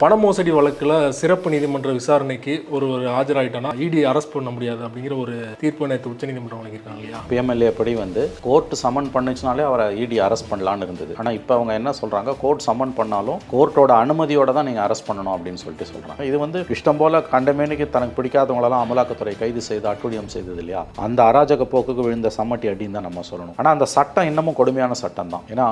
பண மோசடி வழக்கில் சிறப்பு நீதிமன்ற விசாரணைக்கு ஒரு ஒரு ஆஜராயிட்டோன்னா இடி அரெஸ்ட் பண்ண முடியாது அப்படிங்கிற ஒரு தீர்ப்பு நேற்று உச்சநீதிமன்றம் வழங்கியிருக்காங்க இல்லையா? பிஎம்எல்ஏ படி வந்து கோர்ட் சமன் பண்ணுச்சுனாலே அவரை இடி அரெஸ்ட் பண்ணலான்னு இருந்தது. ஆனால் இப்போ அவங்க என்ன சொல்கிறாங்க கோர்ட் சமன் பண்ணாலும் கோர்ட்டோட அனுமதியோட தான் நீங்கள் அரெஸ்ட் பண்ணணும் அப்படின்னு சொல்லிட்டு சொல்கிறாங்க இது வந்து இஷ்டம் போல கண்டமேனுக்கு தனக்கு பிடிக்காதவங்களெல்லாம் அமலாக்கத்துறை கைது செய்து அட்டுழியம் செய்தது இல்லையா? அந்த அராஜக போக்குக்கு விழுந்த சம்மட்டி அடின்னு தான் நம்ம சொல்லணும். ஆனால் அந்த சட்டம் இன்னமும் கொடுமையான சட்டம் தான் ஏன்னா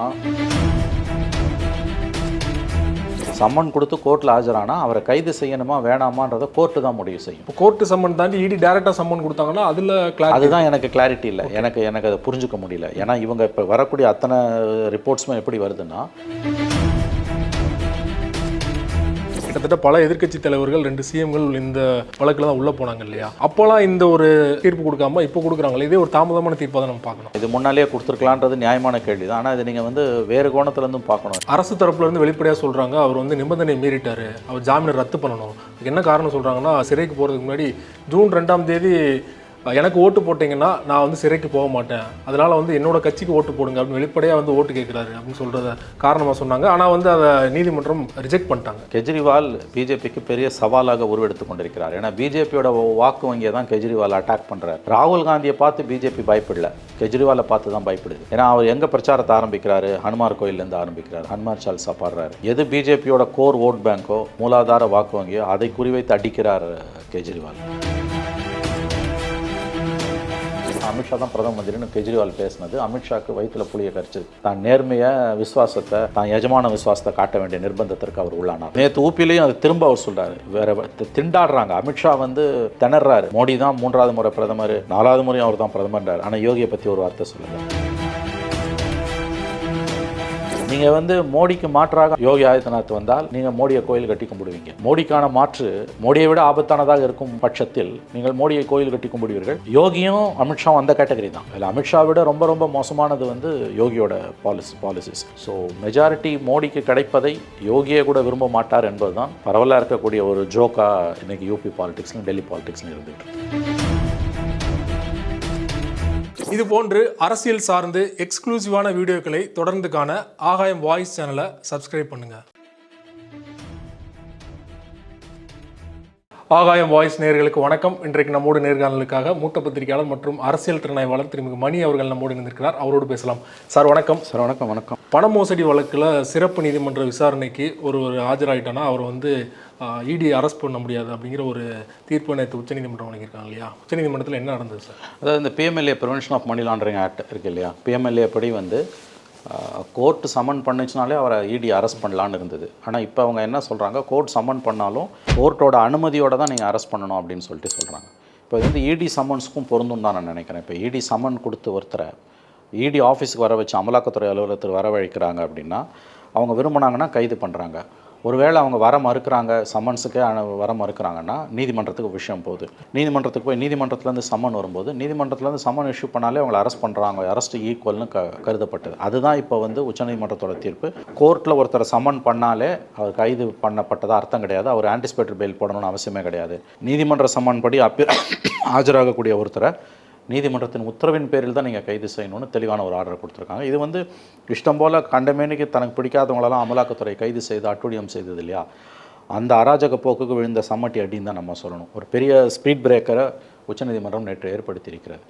சம்மன் கொடுத்து கோர்ட்டில் ஆஜரானா அவரை கைது செய்யணுமா வேணாமான்றதை கோர்ட்டு தான் முடிவு செய்யும். இப்போ கோர்ட்டு சம்மன் தாண்டி இடி டேரெக்டாக சம்மன் கொடுத்தாங்கன்னா அதில் அதுதான் எனக்கு கிளாரிட்டி இல்லை. எனக்கு எனக்கு அதை புரிஞ்சுக்க முடியல. ஏன்னா இவங்க இப்போ வரக்கூடிய அத்தனை ரிப்போர்ட்ஸுமே எப்படி வருதுன்னா கிட்டத்தட்ட பல எதிர்க்கட்சி தலைவர்கள் ரெண்டு சிஎம்கள் இந்த வழக்கில் தான் உள்ளே போனாங்க இல்லையா? அப்போலாம் இந்த ஒரு தீர்ப்பு கொடுக்காம இப்போ கொடுக்குறாங்களே இதே ஒரு தாமதமான தீர்ப்பாக தான் நம்ம பார்க்கணும். இது முன்னாலேயே கொடுத்துருக்கலான்றது நியாயமான கேள்வி தான். ஆனால் இது நீங்கள் வந்து வேறு கோணத்துலேருந்தும் பார்க்கணும். அரசு தரப்புல இருந்து வெளிப்படையாக சொல்கிறாங்க அவர் வந்து நிபந்தனை மீறிட்டாரு அவர் ஜாமீனை ரத்து பண்ணணும். என்ன காரணம் சொல்கிறாங்கன்னா சிறைக்கு போகிறதுக்கு முன்னாடி ஜூன் ரெண்டாம் தேதி எனக்கு ஓட்டு போட்டிங்கன்னா நான் வந்து சிறைக்கு போக மாட்டேன். அதனால் வந்து என்னோட கட்சிக்கு ஓட்டு போடுங்க அப்படின்னு வெளிப்படையாக வந்து ஓட்டு கேட்குறாரு அப்படின்னு சொல்கிறத காரணமாக சொன்னாங்க. ஆனால் வந்து அதை நீதிமன்றம் ரிஜெக்ட் பண்ணிட்டாங்க. கெஜ்ரிவால் பிஜேபிக்கு பெரிய சவாலாக உருவெடுத்து கொண்டிருக்கிறார். ஏன்னா பிஜேபியோட வாக்கு வங்கியை தான் கெஜ்ரிவால் அட்டாக் பண்ணுறார் ராகுல் காந்தியை பார்த்து பிஜேபி பயப்படல. கெஜ்ரிவாலை பார்த்து தான் பயப்படுது. ஏன்னா அவர் எங்கே பிரச்சாரத்தை ஆரம்பிக்கிறாரு? ஹனுமார் கோயிலேருந்து ஆரம்பிக்கிறார். ஹனுமார் சால்சா பாடுறாரு. எது பிஜேபியோட கோர் ஓட் பேங்கோ மூலாதார வாக்கு வங்கியோ அதை குறிவைத்து அடிக்கிறார் கெஜ்ரிவால். அமித்ஷா தான் பிரதம மந்திரின்னு கெஜ்ரிவால் பேசினது. அமித்ஷாக்கு வயிற்றுல புளிய கரிச்சு தான் நேர்மையை விசுவாசத்தை தான் எஜமான விசுவாசத்தை காட்ட வேண்டிய நிர்பந்தத்திற்கு அவர் உள்ளானார். நேற்று ஊப்பிலையும் அது திரும்ப அவர் சொல்றாரு. வேற திண்டாடுறாங்க. அமித்ஷா வந்து திணறாரு. மோடி தான் மூன்றாவது முறை பிரதமர் நாலாவது முறையும் அவர் தான் பிரதமர் ஆனால் யோகியை பற்றி ஒரு வார்த்தை சொல்லுங்க. நீங்க வந்து மோடிக்கு மாற்றாக யோகி ஆதித்யநாத் வந்தால் நீங்க மோடியை கோயில் கட்டி கும்பிடுவீங்க. மோடிக்கான மாற்று மோடியை விட ஆபத்தானதாக இருக்கும் பட்சத்தில் நீங்கள் மோடியை கோயில் கட்டி கும்பிடுவீர்கள். யோகியும் அமித்ஷாவும் அந்த கேட்டகரி தான். அதில் அமித்ஷா விட ரொம்ப ரொம்ப மோசமானது வந்து யோகியோட பாலிசி பாலிசிஸ் ஸோ மெஜாரிட்டி மோடிக்கு கிடைப்பதை யோகியை கூட விரும்ப மாட்டார் என்பதுதான் பரவலாக இருக்கக்கூடிய ஒரு ஜோக்கா இன்னைக்கு யூபி பாலிடிக்ஸ்லையும் டெல்லி பாலிடிக்ஸ்லையும் இருந்துட்டு இது போன்று அரசியல் சார்ந்து எக்ஸ்க்ளூசிவான வீடியோக்களை தொடர்ந்து காண ஆகாயம் வாய்ஸ் சேனலை சப்ஸ்கிரைப் பண்ணுங்க. ஆகாயம் வாய்ஸ் நேயர்களுக்கு வணக்கம். இன்றைக்கு நம்மோடு நேர்காணலுக்காக மூத்த பத்திரிகையாளர் மற்றும் அரசியல் திறனாய்வாளர் திருமிகு மணி அவர்கள் நம்மோடு இணைந்திருக்கிறார். அவரோடு பேசலாம். சார் வணக்கம். சார் வணக்கம் வணக்கம். பண மோசடி வழக்கில் சிறப்பு நீதிமன்ற விசாரணைக்கு ஒரு ஒரு ஆஜராயிட்டனா? அவர் வந்து இடி அரெஸ்ட் பண்ண முடியாது அப்படிங்கிற ஒரு தீர்ப்பு நேற்று உச்சநீதிமன்றம் வழங்கியிருக்காங்க இல்லையா? உச்சநீதிமன்றத்தில் என்ன நடந்தது சார்? அதாவது இந்த PMLA prevention of money laundering act இருக்கு இல்லையா? பிஎம்எல்ஏ படி வந்து கோர்ட் சம்மன் பண்ணுச்சுனாலே அவரை இடி அரெஸ்ட் பண்ணலான்னு இருந்தது. ஆனால் இப்போ அவங்க என்ன சொல்கிறாங்க கோர்ட் சம்மன் பண்ணாலும் கோர்ட்டோட அனுமதியோடு தான் நீங்கள் அரெஸ்ட் பண்ணணும் அப்படின்னு சொல்லிட்டு சொல்கிறாங்க இப்போ இது வந்து இடி சம்மன்ஸுக்கும் பொருந்தும் தான் நான் நினைக்கிறேன். இப்போ இடி சம்மன் கொடுத்து ஒருத்தரை இடி ஆஃபீஸுக்கு வர வச்சு அமலாக்கத்துறை அலுவலகத்தில் வரவழைக்கிறாங்க அப்படின்னா அவங்க விரும்பினாங்கன்னா கைது பண்ணுறாங்க ஒருவேளை அவங்க வர மறுக்கிறாங்க சம்மன்ஸுக்கு வர மறுக்கிறாங்கன்னா நீதிமன்றத்துக்கு விஷயம் போகுது. நீதிமன்றத்துக்கு போய் நீதிமன்றத்துலேருந்து சம்மன் வரும்போது நீதிமன்றத்துலேருந்து சம்மன் இஷ்யூ பண்ணாலே அவங்களை அரெஸ்ட் பண்ணுறாங்க அரெஸ்ட் ஈக்குவல்னு க கருதப்பட்டது. அதுதான் இப்போ வந்து உச்சநீதிமன்றத்தோட தீர்ப்பு. கோர்ட்டில் ஒருத்தரை சம்மன் பண்ணாலே அவர் கைது பண்ணப்பட்டதா அர்த்தம் கிடையாது. அவர் ஆன்டிசிபேட்டரி பெயில் போடணும்னு அவசியமே கிடையாது. நீதிமன்ற சம்மன் படி அப்ப ஆஜராகக்கூடிய ஒருத்தரை நீதிமன்றத்தின் உத்தரவின் பேரில் தான் நீங்கள் கைது செய்யணும்னு தெளிவான ஒரு ஆர்டர் கொடுத்துருக்காங்க. இது வந்து இஷ்டம் போல் கண்டமேனிக்கு தனக்கு பிடிக்காதவங்களெல்லாம் அமலாக்கத்துறை கைது செய்து அட்டுழியம் செய்தது இல்லையா? அந்த அராஜக போக்குக்கு விழுந்த சம்மட்டி அடின்னு தான் நம்ம சொல்லணும். ஒரு பெரிய ஸ்பீட் பிரேக்கரை உச்சநீதிமன்றம் நேற்று ஏற்படுத்தியிருக்கிறது.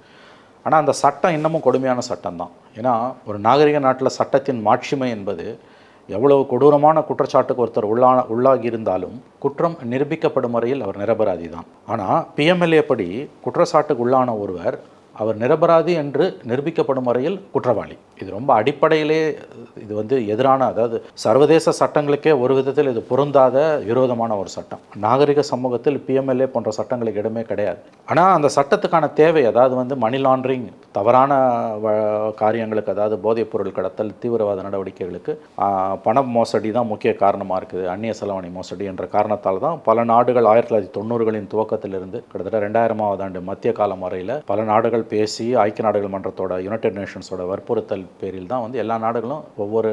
ஆனால் அந்த சட்டம் இன்னமும் கொடுமையான சட்டம் தான் ஏன்னா ஒரு நாகரிக நாட்டில் சட்டத்தின் மாட்சிமை என்பது எவ்வளவு கொடூரமான குற்றச்சாட்டுக்கு ஒருத்தர் உள்ளான உள்ளாகி இருந்தாலும் குற்றம் நிரூபிக்கப்படும் வரையில் அவர் நிரபராதி தான் ஆனால் பிஎம்எல்ஏ படி குற்றச்சாட்டுக்கு உள்ளான ஒருவர் அவர் நிரபராதி என்று நிரூபிக்கப்படும் வரையில் குற்றவாளி. இது ரொம்ப அடிப்படையிலே இது வந்து எதிரான அதாவது சர்வதேச சட்டங்களுக்கே ஒரு விதத்தில் இது பொருந்தாத விரோதமான ஒரு சட்டம். நாகரிக சமூகத்தில் பிஎம்எல்ஏ போன்ற சட்டங்களுக்கு இடமே கிடையாது. ஆனால் அந்த சட்டத்துக்கான தேவை அதாவது வந்து மணி லாண்டரிங் தவறான வ- காரியங்களுக்கு அதாவது போதைப் பொருள் கடத்தல் தீவிரவாத நடவடிக்கைகளுக்கு பண மோசடி தான் முக்கிய காரணமாக இருக்குது. அந்நிய செலவணி மோசடி என்ற காரணத்தால் தான் பல நாடுகள் ஆயிரத்தி தொள்ளாயிரத்தி தொண்ணூறுகளின் துவக்கத்திலிருந்து கிட்டத்தட்ட ரெண்டாயிரமாவது ஆண்டு மத்திய காலம் வரையில் பல நாடுகள் பேசி ஐக்கிய நாடுகள் மன்றத்தோட யுனைடெட் நேஷன்ஸோட வற்புறுத்தல் பேரில் தான் வந்து எல்லா நாடுகளும் ஒவ்வொரு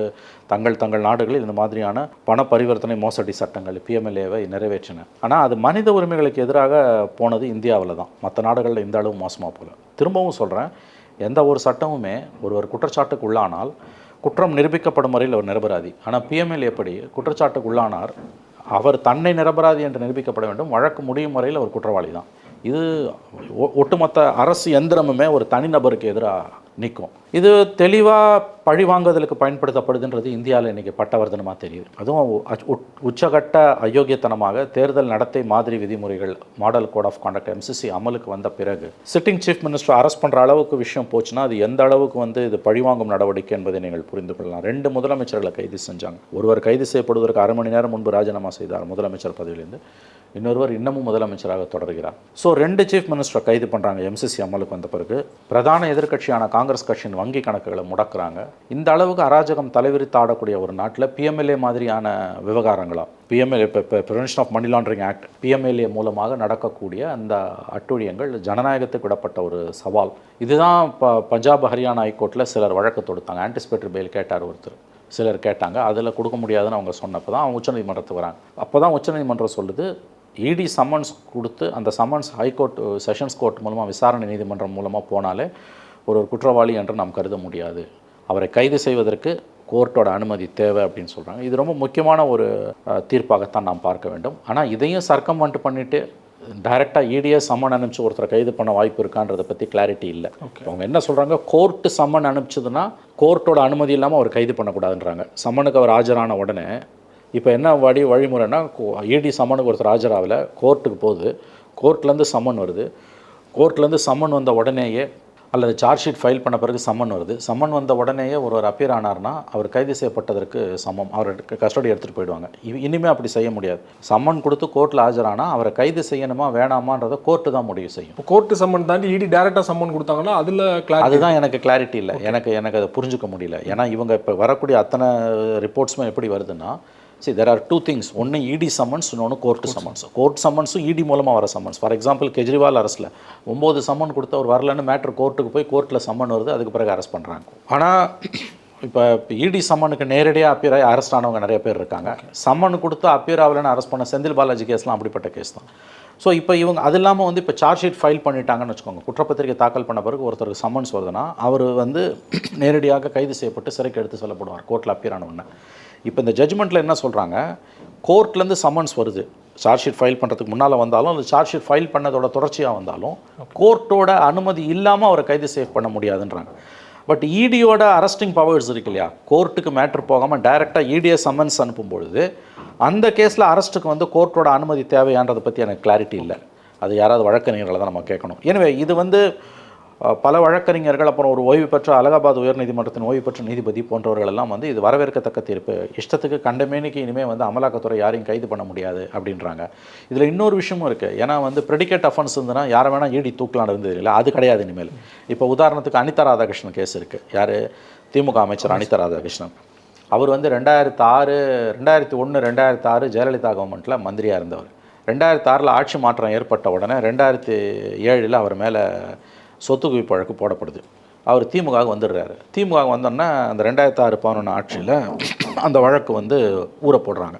தங்கள் தங்கள் நாடுகளில் இந்த மாதிரியான பண பரிவர்த்தனை மோசடி சட்டங்கள் பிஎம்எல்ஏவை நிறைவேற்றின. ஆனால் அது மனித உரிமைகளுக்கு எதிராக போனது இந்தியாவில் தான். மற்ற நாடுகளில் இந்த அளவு மோசமாக போகல திரும்பவும் சொல்கிறேன் எந்த ஒரு சட்டமுமே ஒருவர் குற்றச்சாட்டுக்கு உள்ளானால் குற்றம் நிரூபிக்கப்படும் வரையில் அவர் நிரபராதி. ஆனால் பிஎம்எல் எப்படி குற்றச்சாட்டுக்கு உள்ளானார் அவர் தன்னை நிரபராதி என்று நிரூபிக்கப்பட வேண்டும் வழக்கு முடியும் வரையில் அவர் குற்றவாளி தான். இது ஒட்டுமொத்த அரசு எந்திரமுமே ஒரு தனிநபருக்கு எதிராக நிற்கும் இது தெளிவாக பழி வாங்குவதற்கு பயன்படுத்தப்படுதுன்றது இந்தியாவில் இன்றைக்கி பட்டவர்தனமாக தெரியுது. அதுவும் உச்சகட்ட அயோக்கியத்தனமாக தேர்தல் நடத்தை மாதிரி விதிமுறைகள் model code of conduct MCC அமலுக்கு வந்த பிறகு சிட்டிங் சீஃப் மினிஸ்டர் அரெஸ்ட் பண்ணுற அளவுக்கு விஷயம் போச்சுன்னா அது எந்த அளவுக்கு வந்து இது பழிவாங்கும் நடவடிக்கை என்பதை நீங்கள் புரிந்து கொள்ளலாம். ரெண்டு முதலமைச்சர்களை கைது செஞ்சாங்க. ஒருவர் கைது செய்யப்படுவதற்கு அரை மணி நேரம் முன்பு ராஜினாமா செய்தார் முதலமைச்சர் பதவியிலிருந்து. இன்னொருவர் இன்னமும் முதலமைச்சராக தொடர்கிறார். ஸோ ரெண்டு சீஃப் மினிஸ்டரை கைது பண்ணுறாங்க எம்சிசி அமலுக்கு வந்த பிறகு. பிரதான எதிர்கட்சியான காங்கிரஸ் கட்சியின் வங்கி கணக்குகளை முடக்கிறாங்க. இந்த அளவுக்கு அராஜகம் தலைவிரித்து ஆடக்கூடிய ஒரு நாட்டில் பிஎம்எல்ஏ மாதிரியான விவகாரங்களா? பிஎம்எல்ஏ இப்போ இப்போ prevention of money laundering act PMLA மூலமாக நடக்கக்கூடிய அந்த அட்டுழியங்கள் ஜனநாயகத்துக்கு விடப்பட்ட ஒரு சவால். இதுதான் இப்போ பஞ்சாப் ஹரியானா ஹைகோர்ட்டில் சிலர் வழக்கு தொடுத்தாங்க. ஆன்டிசிபேட்டரி பெயில் கேட்டார் ஒருத்தர். சிலர் கேட்டாங்க. அதில் கொடுக்க முடியாதுன்னு அவங்க சொன்னப்போ தான் அவங்க உச்சநீதிமன்றத்துக்கு வராங்க. அப்போ தான் உச்சநீதிமன்றம் சொல்லுது இடி சம்மன்ஸ் கொடுத்து அந்த சம்மன்ஸ் ஹைகோர்ட் செஷன்ஸ் கோர்ட் மூலமாக விசாரணை நீதிமன்றம் மூலமாக போனாலே ஒரு ஒரு குற்றவாளி என்று நாம் கருத முடியாது. அவரை கைது செய்வதற்கு கோர்ட்டோட அனுமதி தேவை அப்படின்னு சொல்கிறாங்க இது ரொம்ப முக்கியமான ஒரு அஹ், தீர்ப்பாகத்தான் நாம் பார்க்க வேண்டும். ஆனால் இதையும் சர்க்கமெண்ட் பண்ணிவிட்டு டைரெக்டாக இடிஏ சம்மன் அனுப்பிச்சு ஒருத்தரை கைது பண்ண வாய்ப்பு இருக்கான்றதை பற்றி கிளாரிட்டி இல்லை. அவங்க என்ன சொல்கிறாங்க கோர்ட்டு சம்மன் அனுப்பிச்சதுன்னா கோர்ட்டோட அனுமதி இல்லாமல் அவர் கைது பண்ணக்கூடாதுன்றாங்க. சம்மனுக்கு அவர் ஆஜரான உடனே இப்போ என்ன வழி வழிமுறைன்னா இடி சம்மனுக்கு ஒருத்தர் ஆஜராகல கோர்ட்டுக்கு போகுது. கோர்ட்லேருந்து சம்மன் வருது. கோர்ட்லேருந்து சம்மன் வந்த உடனேயே அல்லது சார்ஜ் ஷீட் ஃபைல் பண்ண பிறகு சம்மன் வருது. சம்மன் வந்த உடனேயே ஒருவர் அப்பியர் ஆனார்னா அவர் கைது செய்யப்பட்டதற்கு சமம். அவர் கஸ்டடி எடுத்துகிட்டு போயிடுவாங்க. இ- இனிமே அப்படி செய்ய முடியாது. சம்மன் கொடுத்து கோர்ட்டில் ஆஜரானா அவரை கைது செய்யணுமா வேணாமான்றதை கோர்ட்டு தான் முடிவு செய்யும். கோர்ட்டு சம்மன் தாண்டி இடி டேரெக்டாக சம்மன் கொடுத்தாங்கன்னா அதில் அதுதான் எனக்கு கிளாரிட்டி இல்லை. எனக்கு எனக்கு அதை புரிஞ்சுக்க முடியல. ஏன்னா இவங்க இப்போ வரக்கூடிய அத்தனை ரிப்போர்ட்ஸுமே எப்படி வருதுன்னா சரி தெர் ஆர் டூ திங்ஸ் ஒன்று இடி சம்மன்ஸ் இன்னொன்று கோர்ட்டு சம்மன்ஸ் கோர்ட் சம்மன்ஸும் இடி மூலமாக வர சம்மன்ஸ் ஃபார் எக்ஸாம்பிள் கெஜ்ரிவால் அரசில் ஒம்பது சம்மன் கொடுத்து அவர் வரலன்னு மேட்ரு கோர்ட்டுக்கு போய் கோர்ட்டில் சம்மன் வருது அதுக்கு பிறகு அரெஸ்ட் பண்ணுறாங்க ஆனால் இப்போ இடி சம்மனுக்கு நேரடியாக அப்பியர் ஆகி அரெஸ்ட் ஆனவங்க நிறைய பேர் இருக்காங்க. சம்மன் கொடுத்து அப்பியர் ஆகலைன்னு அரெஸ்ட் பண்ண செந்தில் பாலாஜி கேஸ்லாம் அப்படிப்பட்ட கேஸ் தான். ஸோ இப்போ இவங்க அது இல்லாமல் வந்து இப்போ சார்ஜ் ஷீட் ஃபைல் பண்ணிட்டாங்கன்னு வச்சுக்கோங்க. குற்றப்பத்திரிகை தாக்கல் பண்ண பிறகு ஒருத்தருக்கு சம்மன்ஸ் வருதுன்னா அவர் வந்து நேரடியாக கைது செய்யப்பட்டு சிறைக்கு எடுத்து செல்லப்படுவார் கோர்ட்டில் அப்பியர் ஆன உடனே. இப்போ இந்த ஜட்ஜ்மெண்ட்டில் என்ன சொல்கிறாங்க கோர்ட்லேருந்து சம்மன்ஸ் வருது. சார்ஜ் ஷீட் ஃபைல் பண்ணுறதுக்கு முன்னால் வந்தாலும் அந்த சார்ஜ் ஷீட் ஃபைல் பண்ணதோட தொடர்ச்சியாக வந்தாலும் கோர்ட்டோட அனுமதி இல்லாமல் அவரை கைது சேவ் பண்ண முடியாதுன்றாங்க. பட் இடியோட அரெஸ்டிங் பவர்ஸ் இருக்கு இல்லையா கோர்ட்டுக்கு மேட்ரு போகாமல் டைரெக்டாக இடியை சம்மன்ஸ் அனுப்பும் பொழுது அந்த கேஸில் அரெஸ்ட்டுக்கு வந்து கோர்ட்டோட அனுமதி தேவையான்றதை பற்றி எனக்கு கிளாரிட்டி இல்லை. அது யாராவது வழக்கறிஞர்களை தான் நம்ம கேட்கணும். எனவே இது வந்து பல வழக்கறிஞர்கள் அப்புறம் ஒரு ஓய்வு பெற்ற அலகாபாத் உயர்நீதிமன்றத்தின் ஓய்வு பெற்ற நீதிபதி போன்றவர்கள் எல்லாம் வந்து இது வரவேற்கத்தக்க தீர்ப்பு. இஷ்டத்துக்கு கண்டமேனிக்கு இனிமேல் வந்து அமலாக்கத்துறை யாரையும் கைது பண்ண முடியாது அப்படின்றாங்க. இதில் இன்னொரு விஷயமும் இருக்குது ஏன்னா வந்து ப்ரெடிகேட் அஃபன்ஸ் இருந்ததுன்னா யாரை வேணால் ஈடி தூக்கலாம் இருந்தது இல்லை அது கிடையாது இனிமேல். இப்போ உதாரணத்துக்கு அனிதா ராதாகிருஷ்ணன் கேஸ் இருக்குது யார்? திமுக அமைச்சர் அனிதா ராதாகிருஷ்ணன். அவர் வந்து ரெண்டாயிரத்து ஆறு ரெண்டாயிரத்தி ஒன்று ரெண்டாயிரத்து ஆறு ஜெயலலிதா கவர்மெண்ட்டில் மந்திரியாக இருந்தவர். ரெண்டாயிரத்து ஆறில் ஆட்சி மாற்றம் ஏற்பட்ட உடனே ரெண்டாயிரத்தி ஏழில் அவர் மேலே சொத்து குவிப்பு வழக்கு போடப்படுது. அவர் திமுக வந்துடுறாரு. திமுக வந்தோன்னே அந்த ரெண்டாயிரத்து ஆறு பதினொன்று ஆட்சியில் அந்த வழக்கு வந்து ஊற போடுறாங்க.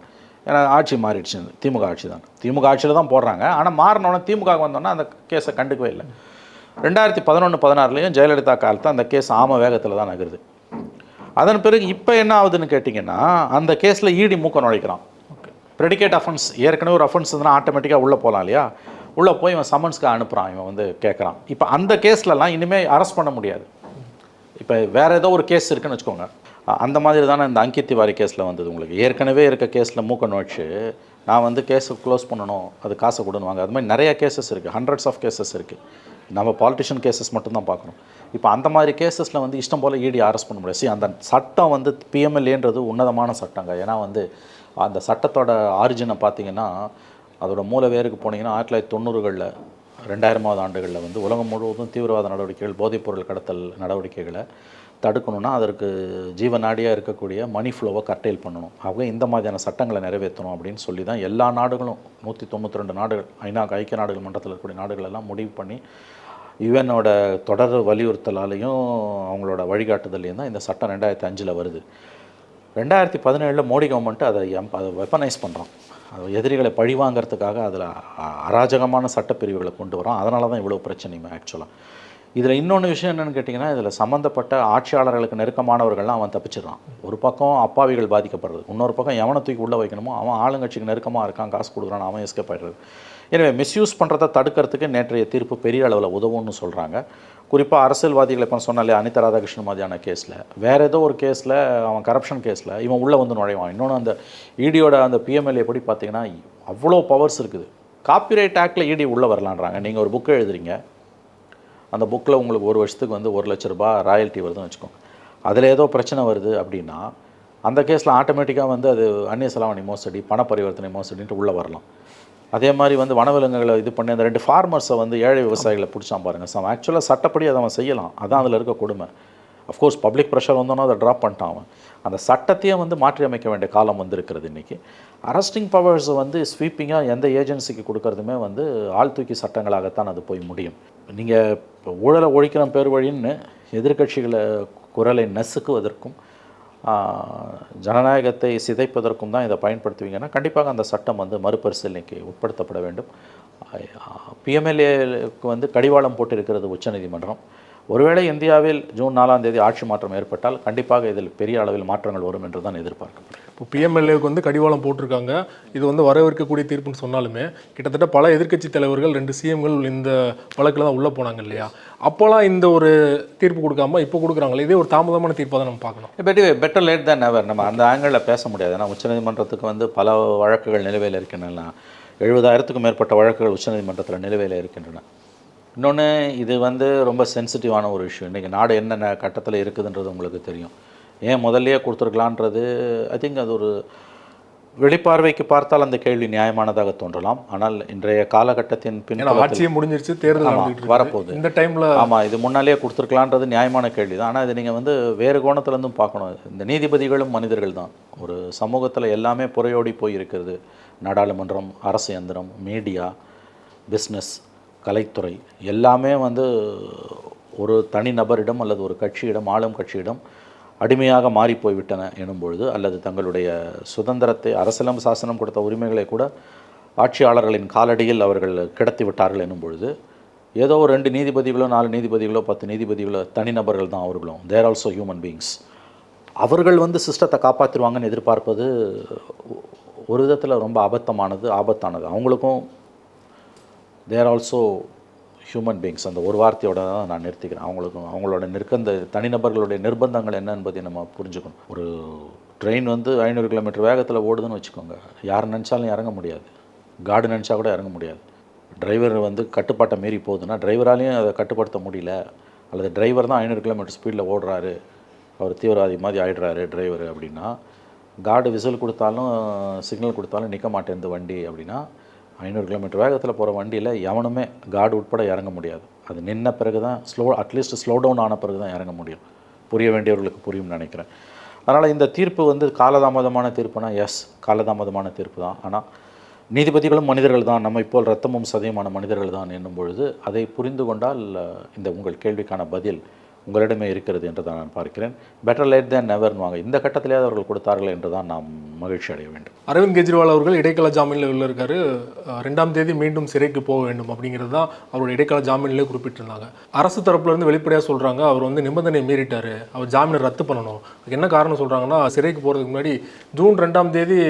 ஏன்னா ஆட்சி மாறிடுச்சு. திமுக ஆட்சி தான். திமுக ஆட்சியில் தான் போடுறாங்க. ஆனால் மாறினோடனே திமுக வந்தோன்னே அந்த கேஸை கண்டுக்கவே இல்லை. ரெண்டாயிரத்தி பதினொன்று பதினாறுலேயும் ஜெயலலிதா காலத்தில் அந்த கேஸ் ஆம வேகத்தில் தான் நகருது. அதன் பிறகு இப்போ என்ன ஆகுதுன்னு கேட்டிங்கன்னா அந்த கேஸில் ஈடி மூக்க நுழைக்கிறான். ப்ரெடிகேட் அஃபென்ஸ் ஏற்கனவே ஒரு அஃபென்ஸ் இருந்தால் ஆட்டோமேட்டிக்காக உள்ளே போகலாம் இல்லையா? உள்ளே போய் இவன் சம்மன்ஸ்க்கு அனுப்புகிறான் இவன் வந்து கேட்குறான் இப்போ அந்த கேஸ்லலாம் இனிமேல் அரெஸ்ட் பண்ண முடியாது. இப்போ வேறு ஏதோ ஒரு கேஸ் இருக்குன்னு வச்சுக்கோங்க. அந்த மாதிரி தானே இந்த அங்கித் திவாரி கேஸில் வந்தது உங்களுக்கு. ஏற்கனவே இருக்க கேஸில் மூக்க நுழைச்சு நான் வந்து கேஸை க்ளோஸ் பண்ணணும் அது காசை கொடுன்னுவாங்க அது மாதிரி நிறைய கேசஸ் இருக்குது ஹண்ட்ரட்ஸ் ஆஃப் கேசஸ் இருக்குது நம்ம பாலிட்டிஷியன் கேசஸ் மட்டும்தான் பார்க்கணும். இப்போ அந்த மாதிரி கேசஸில் வந்து இஷ்டம் போல் இடி அரெஸ்ட் பண்ண முடியாது. அந்த சட்டம் வந்து பிஎம்எல்ஏன்றது உன்னதமான சட்டங்க. ஏன்னா வந்து அந்த சட்டத்தோட ஆரிஜினை பார்த்தீங்கன்னா அதோட மூல வேருக்கு போனீங்கன்னா ஆயிரத்தி தொள்ளாயிரத்தி தொண்ணூறுகளில் ரெண்டாயிரமாவது ஆண்டுகளில் வந்து உலகம் முழுவதும் தீவிரவாத நடவடிக்கைகள் போதைப்பொருள் கடத்தல் நடவடிக்கைகளை தடுக்கணும்னா அதற்கு ஜீவநாடியாக இருக்கக்கூடிய மணி ஃப்ளோவை கர்டைல் பண்ணணும். ஆக இந்த மாதிரியான சட்டங்களை நிறைவேற்றணும் அப்படின்னு சொல்லி தான் எல்லா நாடுகளும் நூற்றி தொண்ணூற்றி ரெண்டு நாடுகள் ஐநா ஐக்கிய நாடுகள் மன்றத்தில் இருக்கக்கூடிய நாடுகள் எல்லாம் முடிவு பண்ணி யுஎனோட தொடர் வலியுறுத்தலாலையும் அவங்களோட வழிகாட்டுதலையும் தான் இந்த சட்டம் ரெண்டாயிரத்தி அஞ்சில் வருது. ரெண்டாயிரத்தி பதினேழில் மோடி கவர்மெண்ட்டு அதை எம் அதை வெப்பனைஸ் பண்ணுறோம் எதிரிகளை பழிவாங்கிறதுக்காக அதில் அராஜகமான சட்டப்பிரிவுகளை கொண்டு வரோம் அதனால தான் இவ்வளோ பிரச்சனையுமே ஆக்சுவலாக இதில் இன்னொன்று விஷயம் என்னென்னு கேட்டிங்கன்னா இதில் சம்மந்தப்பட்ட ஆட்சியாளர்களுக்கு நெருக்கமானவர்கள்லாம் அவன் தப்பிச்சிடுறான். ஒரு பக்கம் அப்பாவிகள் பாதிக்கப்படுறது இன்னொரு பக்கம் எவனை தூக்கி உள்ளே வைக்கணுமோ அவன் ஆளுங்கட்சிக்கு நெருக்கமாக இருக்கான் காசு கொடுக்குறான் அவன் எஸ்கேப் ஆகிடுறது எனவே மிஸ்யூஸ் பண்ணுறதை தடுக்கிறதுக்கு நேற்றைய தீர்ப்பு பெரிய அளவில் உதவும்னு சொல்கிறாங்க குறிப்பாக அரசியல்வாதிகளை இப்போ சொன்னாலே அனிதா ராதாகிருஷ்ணன் மாதிரியான கேஸில் வேறு ஏதோ ஒரு கேஸில் அவன் கரப்ஷன் கேஸில் இவன் உள்ளே வந்து நுழைவான். இன்னொன்று அந்த இடியோட அந்த பிஎம்எல்ஏ எப்படி பார்த்தீங்கன்னா அவ்வளோ பவர்ஸ் இருக்குது. காப்பிரைட் ஆக்டில் இடி உள்ளே வரலான்றாங்க. நீங்கள் ஒரு புக்கை எழுதுறீங்க. அந்த புக்கில் உங்களுக்கு ஒரு வருஷத்துக்கு வந்து ஒரு லட்ச ரூபாய் ராயல்ட்டி வருதுன்னு வச்சுக்கோங்க. அதில் ஏதோ பிரச்சனை வருது அப்படின்னா அந்த கேஸில் ஆட்டோமேட்டிக்காக வந்து அது அந்நிய செலாவணி மோசடி பண பரிவர்த்தனை மோசடின்ட்டு உள்ளே வரலாம். அதே மாதிரி வந்து வனவிலங்குகளை இது பண்ணி அந்த ரெண்டு ஃபார்மர்ஸை வந்து ஏழை விவசாயிகளை பிடிச்சான் பாருங்க. சம் ஆக்சுவலாக சட்டப்படி அதை அவன் செய்யலாம். அதான் அதில் இருக்க கொடுமை. அஃப்கோர்ஸ் பப்ளிக் ப்ரெஷர் வந்தோன்னா அதை ட்ராப் பண்ணிட்டான் அவன். அந்த சட்டத்தையே வந்து மாற்றி அமைக்க வேண்டிய காலம் வந்திருக்கிறது இன்றைக்கி அரஸ்டிங் பவர்ஸை வந்து ஸ்வீப்பிங்காக எந்த ஏஜென்சிக்கு கொடுக்கறதுமே வந்து ஆள் தூக்கி சட்டங்களாகத்தான் அது போய் முடியும். நீங்கள் இப்போ ஊழலை ஒழிக்கிற பேர் வழின்னு எதிர்க்கட்சிகளை குரலை நசுக்குவதற்கும் ஜனநாயகத்தை சிதைப்பதற்கும் தான் இதை பயன்படுத்துவீங்கன்னா கண்டிப்பாக அந்த சட்டம் வந்து மறுபரிசீலனைக்கு உட்படுத்தப்பட வேண்டும். பிஎம்எல்ஏக்கு வந்து கடிவாளம் போட்டிருக்கிறது உச்சநீதிமன்றம். ஒருவேளை இந்தியாவில் ஜூன் நாலாம் தேதி ஆட்சி மாற்றம் ஏற்பட்டால் கண்டிப்பாக இதில் பெரிய அளவில் மாற்றங்கள் வரும் என்று தான் எதிர்பார்க்கப்படுகிறது. இப்போ பிஎம்எல்ஏவுக்கு வந்து கடிவாளம் போட்டிருக்காங்க. இது வந்து வரவேற்கக்கூடிய தீர்ப்புன்னு சொன்னாலுமே கிட்டத்தட்ட பல எதிர்க்கட்சி தலைவர்கள் ரெண்டு சிஎம்கள் இந்த வழக்கில் தான் உள்ளே போனாங்க இல்லையா? அப்போலாம் இந்த ஒரு தீர்ப்பு கொடுக்காம இப்போ கொடுக்குறாங்களே இதே ஒரு தாமதமான தீர்ப்பாக தான் நம்ம பார்க்கணும். பட் பெட்டர் லேட் தான் நெவர் நம்ம அந்த ஆங்கிளில் பேச முடியாது. ஏன்னா உச்சநீதிமன்றத்துக்கு வந்து பல வழக்குகள் நிலுவையில் இருக்கின்றன. எழுபதாயிரத்துக்கும் மேற்பட்ட வழக்குகள் உச்சநீதிமன்றத்தில் நிலுவையில் இருக்கின்றன. இன்னொன்று இது வந்து ரொம்ப சென்சிட்டிவான ஒரு விஷயம். இன்றைக்கி நாடு என்னென்ன கட்டத்தில் இருக்குதுன்றது உங்களுக்கு தெரியும். ஏன் முதல்லயே கொடுத்துருக்கலான்றது ஐ திங்க் அது ஒரு வெளிப்பார்வைக்கு பார்த்தால் அந்த கேள்வி நியாயமானதாக தோன்றலாம். ஆனால் இன்றைய காலகட்டத்தின் பின் ஆட்சியே முடிஞ்சிருச்சு தேர்தல். வரப்போகுது. இந்த டைமில் ஆமாம் இது முன்னாலேயே கொடுத்துருக்கலான்றது நியாயமான கேள்வி தான். ஆனால் இது நீங்கள் வந்து வேறு கோணத்துலேருந்தும் பார்க்கணும். இந்த நீதிபதிகளும் மனிதர்கள் தான். ஒரு சமூகத்தில் எல்லாமே புறையோடி போய் இருக்கிறது. நாடாளுமன்றம் அரசு இயந்திரம் மீடியா பிஸ்னஸ் கலைத்துறை. எல்லாமே வந்து ஒரு தனி நபரிடம் அல்லது ஒரு கட்சியிடம் ஆளும் கட்சியிடம் அடிமையாக மாறி போய்விட்டன எனும் பொழுது அல்லது தங்களுடைய சுதந்திரத்தை அரசியலம் சாசனம் கொடுத்த உரிமைகளை கூட ஆட்சியாளர்களின் காலடியில் அவர்கள் கிடத்தி விட்டார்கள் எனும் பொழுது ஏதோ ஒரு ரெண்டு நீதிபதிகளோ நாலு நீதிபதிகளோ பத்து நீதிபதிகளோ தனிநபர்கள் தான் அவர்களும். தேர் ஆல்சோ ஹியூமன் பீயிங்ஸ் அவர்கள் வந்து சிஸ்டத்தை காப்பாற்றிடுவாங்கன்னு எதிர்பார்ப்பது ஒரு விதத்தில் ரொம்ப அபத்தமானது ஆபத்தானது. அவங்களுக்கும் தேர் ஆல்சோ ஹியூமன் பீங்ஸ் அந்த ஒரு வார்த்தையோட தான் நான் நிறுத்திக்கிறேன். அவங்களுக்கும் அவங்களோட நிற்கந்த தனிநபர்களுடைய நிர்பந்தங்கள் என்ன என்பதை நம்ம புரிஞ்சுக்கணும். ஒரு ட்ரெயின் வந்து ஐநூறு கிலோமீட்டர் வேகத்தில் ஓடுதுன்னு வச்சுக்கோங்க. யார் நினச்சாலும் இறங்க முடியாது. காடு நினச்சா கூட இறங்க முடியாது. டிரைவர் வந்து கட்டுப்பாட்டை மீறி போகுதுன்னா டிரைவராலையும் அதை கட்டுப்படுத்த முடியல. அல்லது டிரைவர் தான் ஐநூறு கிலோமீட்டர் ஸ்பீடில் ஓடுறாரு. அவர் தீவிரவாதி மாதிரி ஆயிடுறாரு டிரைவர் அப்படின்னா கார்டு விசில் கொடுத்தாலும் சிக்னல் கொடுத்தாலும் நிற்க மாட்டேங்குது வண்டி அப்படின்னா ஐநூறு கிலோமீட்டர் வேகத்தில் போகிற வண்டியில் எவனுமே கார்டு உட்பட இறங்க முடியாது. அது நின்ன பிறகு தான் ஸ்லோ அட்லீஸ்ட் ஸ்லோ டவுன் ஆன பிறகு தான் இறங்க முடியும். புரிய வேண்டியவர்களுக்கு புரியும்னு நினைக்கிறேன். அதனால் இந்த தீர்ப்பு வந்து காலதாமதமான தீர்ப்புனா எஸ் காலதாமதமான தீர்ப்பு தான் ஆனால் நீதிபதிகளும் மனிதர்கள் தான். நம்ம இப்போ ரத்தமும் சதயமான மனிதர்கள் தான் என்னும் பொழுது அதை புரிந்து கொண்டால் இந்த உங்கள் கேள்விக்கான பதில் உங்களிடமே இருக்கிறது என்று தான் நான் பார்க்கிறேன். பெட்டர் லேட் தேன் நெவர்னுவாங்க இந்த கட்டத்திலே அவர்கள் கொடுத்தார்கள் என்று தான் நாம் மகிழ்ச்சி அடைய வேண்டும். அரவிந்த் கெஜ்ரிவால் அவர்கள் இடைக்கால ஜாமீனில் உள்ள இருக்காரு ரெண்டாம் தேதி மீண்டும் சிறைக்கு போக வேண்டும் அப்படிங்கிறது தான் அவருடைய இடைக்கால ஜாமீனிலே குறிப்பிட்டிருந்தாங்க. அரசு தரப்புலேருந்து வெளிப்படையாக சொல்கிறாங்க அவர் வந்து நிபந்தனை மீறிட்டாரு. அவர் ஜாமீனை ரத்து பண்ணணும். அதுக்கு என்ன காரணம் சொல்கிறாங்கன்னா சிறைக்கு போகிறதுக்கு முன்னாடி ஜூன் ரெண்டாம் தேதி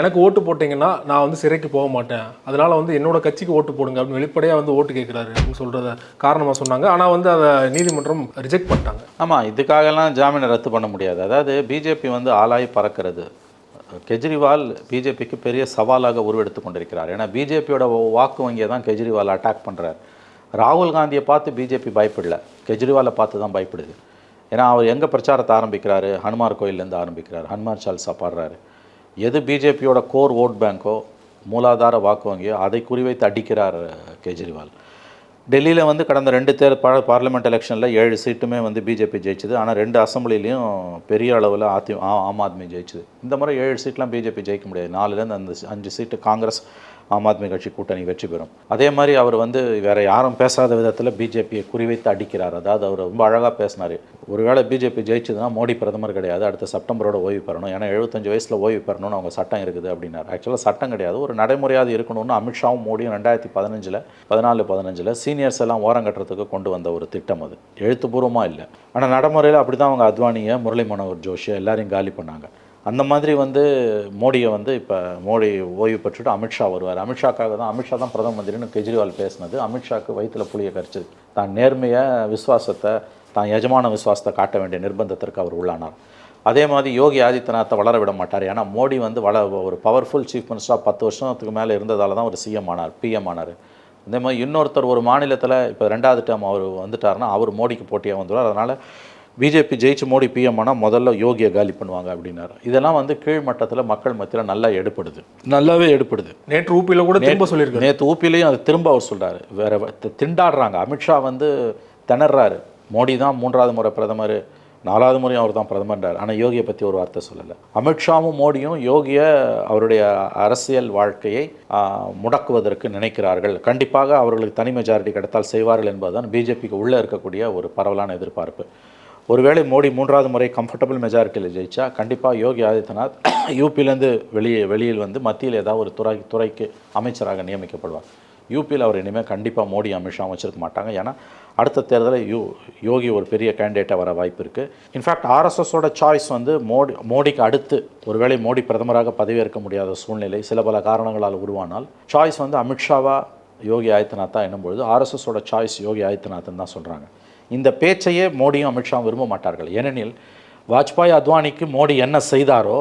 எனக்கு ஓட்டு போட்டிங்கன்னா நான் வந்து சிறைக்கு போக மாட்டேன். அதனால் வந்து என்னோட கட்சிக்கு ஓட்டு போடுங்க அப்படின்னு வெளிப்படையாக வந்து ஓட்டு கேட்குறாரு அப்படின்னு சொல்கிறத காரணமாக சொன்னாங்க. ஆனால் வந்து அதை நீதிமன்றம் ரிஜெக்ட் பண்ணிட்டாங்க. ஆமாம் இதுக்காகலாம் ஜாமீனை ரத்து பண்ண முடியாது. அதாவது பிஜேபி வந்து ஆளாய் பறக்கிறது. கெஜ்ரிவால் பிஜேபிக்கு பெரிய சவாலாக உருவெடுத்து கொண்டிருக்கிறார். ஏன்னா பிஜேபியோட வாக்கு வங்கியை தான் கெஜ்ரிவால் அட்டாக் பண்ணுறார் ராகுல் காந்தியை பார்த்து பிஜேபி பயப்படல. கெஜ்ரிவாலை பார்த்து தான் பயப்படுது. ஏன்னா அவர் எங்கே பிரச்சாரத்தை ஆரம்பிக்கிறாரு? ஹனுமார் கோயிலேருந்து ஆரம்பிக்கிறார். ஹனுமார் சால்சா பாடுறாரு. எது பிஜேபியோட கோர் ஓட் பேங்கோ மூலாதார வாக்கு வங்கியோ அதை குறிவைத்து அடிக்கிறார் கெஜ்ரிவால். டெல்லியில் வந்து கடந்த ரெண்டு தேர் பா பார்லிமெண்ட் எலெக்ஷனில் ஏழு சீட்டுமே வந்து பிஜேபி ஜெயிச்சுது. ஆனால் ரெண்டு அசம்பிளிலையும் பெரிய அளவில் அதி ஆ- ஆம் ஆத்மி ஜெயிச்சுது. இந்த முறை ஏழு சீட்லாம் பிஜேபி ஜெயிக்க முடியாது. நாலுலேருந்து அந்த அஞ்சு சீட்டு காங்கிரஸ் ஆம் ஆத்மி கட்சி கூட்டணி வெற்றி பெறும். அதே மாதிரி அவர் வந்து வேற யாரும் பேசாத விதத்தில் பிஜேபியை குறிவைத்து அடிக்கிறார். அதாவது அவர் ரொம்ப அழகாக பேசினார். ஒருவேளை பிஜேபி ஜெயிச்சதுன்னா மோடி பிரதமர் கிடையாது அடுத்த செப்டம்பரோட ஓய்வு பெறணும். ஏன்னா எழுபத்தஞ்சு வயசில் ஓய்வு பெறணும்னு அவங்க சட்டம் இருக்குது அப்படின்னார். ஆக்சுவலாக சட்டம் கிடையாது. ஒரு நடைமுறையாவது இருக்கணும்னு அமித்ஷாவும் மோடியும் ரெண்டாயிரத்தி பதினஞ்சில் பதினாலு பதினஞ்சில் சீனியர்ஸ் எல்லாம் ஓரம் கட்டுறதுக்கு கொண்டு வந்த ஒரு திட்டம் அது. எழுத்துப்பூர்வமாக இல்லை. ஆனால் நடைமுறையில் அப்படி தான் அவங்க அத்வானியை முரளி மனோகர் ஜோஷி எல்லாரையும் காலி பண்ணாங்க. அந்த மாதிரி வந்து மோடியை வந்து இப்போ மோடி ஓய்வு பெற்றுட்டு அமித்ஷா வருவார். அமித்ஷாக்காக தான் அமித்ஷா தான் பிரதம மந்திரின்னு கெஜ்ரிவால் பேசினது. அமித்ஷாக்கு வயிற்றுல புளியை கரிச்சது. தான் நேர்மையை விசுவாசத்தை தான் எஜமான விசுவாசத்தை காட்ட வேண்டிய நிர்பந்தத்திற்கு அவர் உள்ளானார். அதே மாதிரி யோகி ஆதித்யநாத்தை வளர விட மாட்டார். ஏன்னா மோடி வந்து வள ஒரு பவர்ஃபுல் சீஃப் மினிஸ்டராக பத்து வருஷத்துக்கு மேலே இருந்ததால தான் ஒரு சிஎம் ஆனார் பிஎம் ஆனார். அதே மாதிரி இன்னொருத்தர் ஒரு மாநிலத்தில் இப்போ ரெண்டாவது டேம் அவர் வந்துட்டாருன்னா அவர் மோடிக்கு போட்டியாக வந்துடுவார் அதனால் பிஜேபி ஜெயிச்சு மோடி பிஎம் ஆனால் முதல்ல யோகியை காலி பண்ணுவாங்க அப்படின்னாரு. இதெல்லாம் வந்து கீழ்மட்டத்தில் மக்கள் மத்தியில் நல்லா எடுப்படுது நல்லாவே எடுப்படுது நேற்று ஊப்பியில் கூட திரும்ப சொல்லியிருக்காரு. நேற்று ஊப்பிலையும் அது திரும்ப அவர் சொல்றாரு. வேற திண்டாடுறாங்க. அமித்ஷா வந்து திணறாரு. மோடி தான் மூன்றாவது முறை பிரதமர் நாலாவது முறையும் அவர் தான் பிரதமர்ன்றார். ஆனால் யோகியை பற்றி ஒரு வார்த்தை சொல்லலை. அமித்ஷாவும் மோடியும் யோகியை அவருடைய அரசியல் வாழ்க்கையை முடக்குவதற்கு நினைக்கிறார்கள். கண்டிப்பாக அவர்களுக்கு தனி மெஜாரிட்டி கிடைத்தால் செய்வார்கள் என்பதுதான் பிஜேபிக்கு உள்ளே இருக்கக்கூடிய ஒரு பரவலான எதிர்பார்ப்பு. ஒருவேளை மோடி மூன்றாவது முறை கம்ஃபர்டபுள் மெஜாரிட்டியில் ஜெயிச்சா கண்டிப்பாக யோகி ஆதித்யநாத் யூபியிலேருந்து வெளியே வெளியில் வந்து மத்தியில் ஏதாவது ஒரு துறை துறைக்கு அமைச்சராக நியமிக்கப்படுவார். யூபியில் அவர் இனிமேல் கண்டிப்பாக மோடி அமித்ஷா வச்சுருக்க மாட்டாங்க. ஏன்னா அடுத்த தேர்தலில் யூ யோகி ஒரு பெரிய கேண்டிடேட்டாக வர வாய்ப்பு இருக்குது இன்ஃபேக்ட் ஆர்எஸ்எஸோட சாய்ஸ் வந்து மோடி மோடிக்கு அடுத்து ஒருவேளை மோடி பிரதமராக பதவியேற்க முடியாத சூழ்நிலை சில பல காரணங்களால் உருவானால் சாய்ஸ் வந்து அமித்ஷாவா யோகி ஆதித்யநாத்தா என்னும்பொழுது ஆர்எஸ்எஸோட சாய்ஸ் யோகி ஆதித்யநாத்னு தான் சொல்கிறாங்க இந்த பேச்சையே மோடியும் அமித்ஷாவும் விரும்ப மாட்டார்கள். ஏனெனில் வாஜ்பாய் அத்வானிக்கு மோடி என்ன செய்தாரோ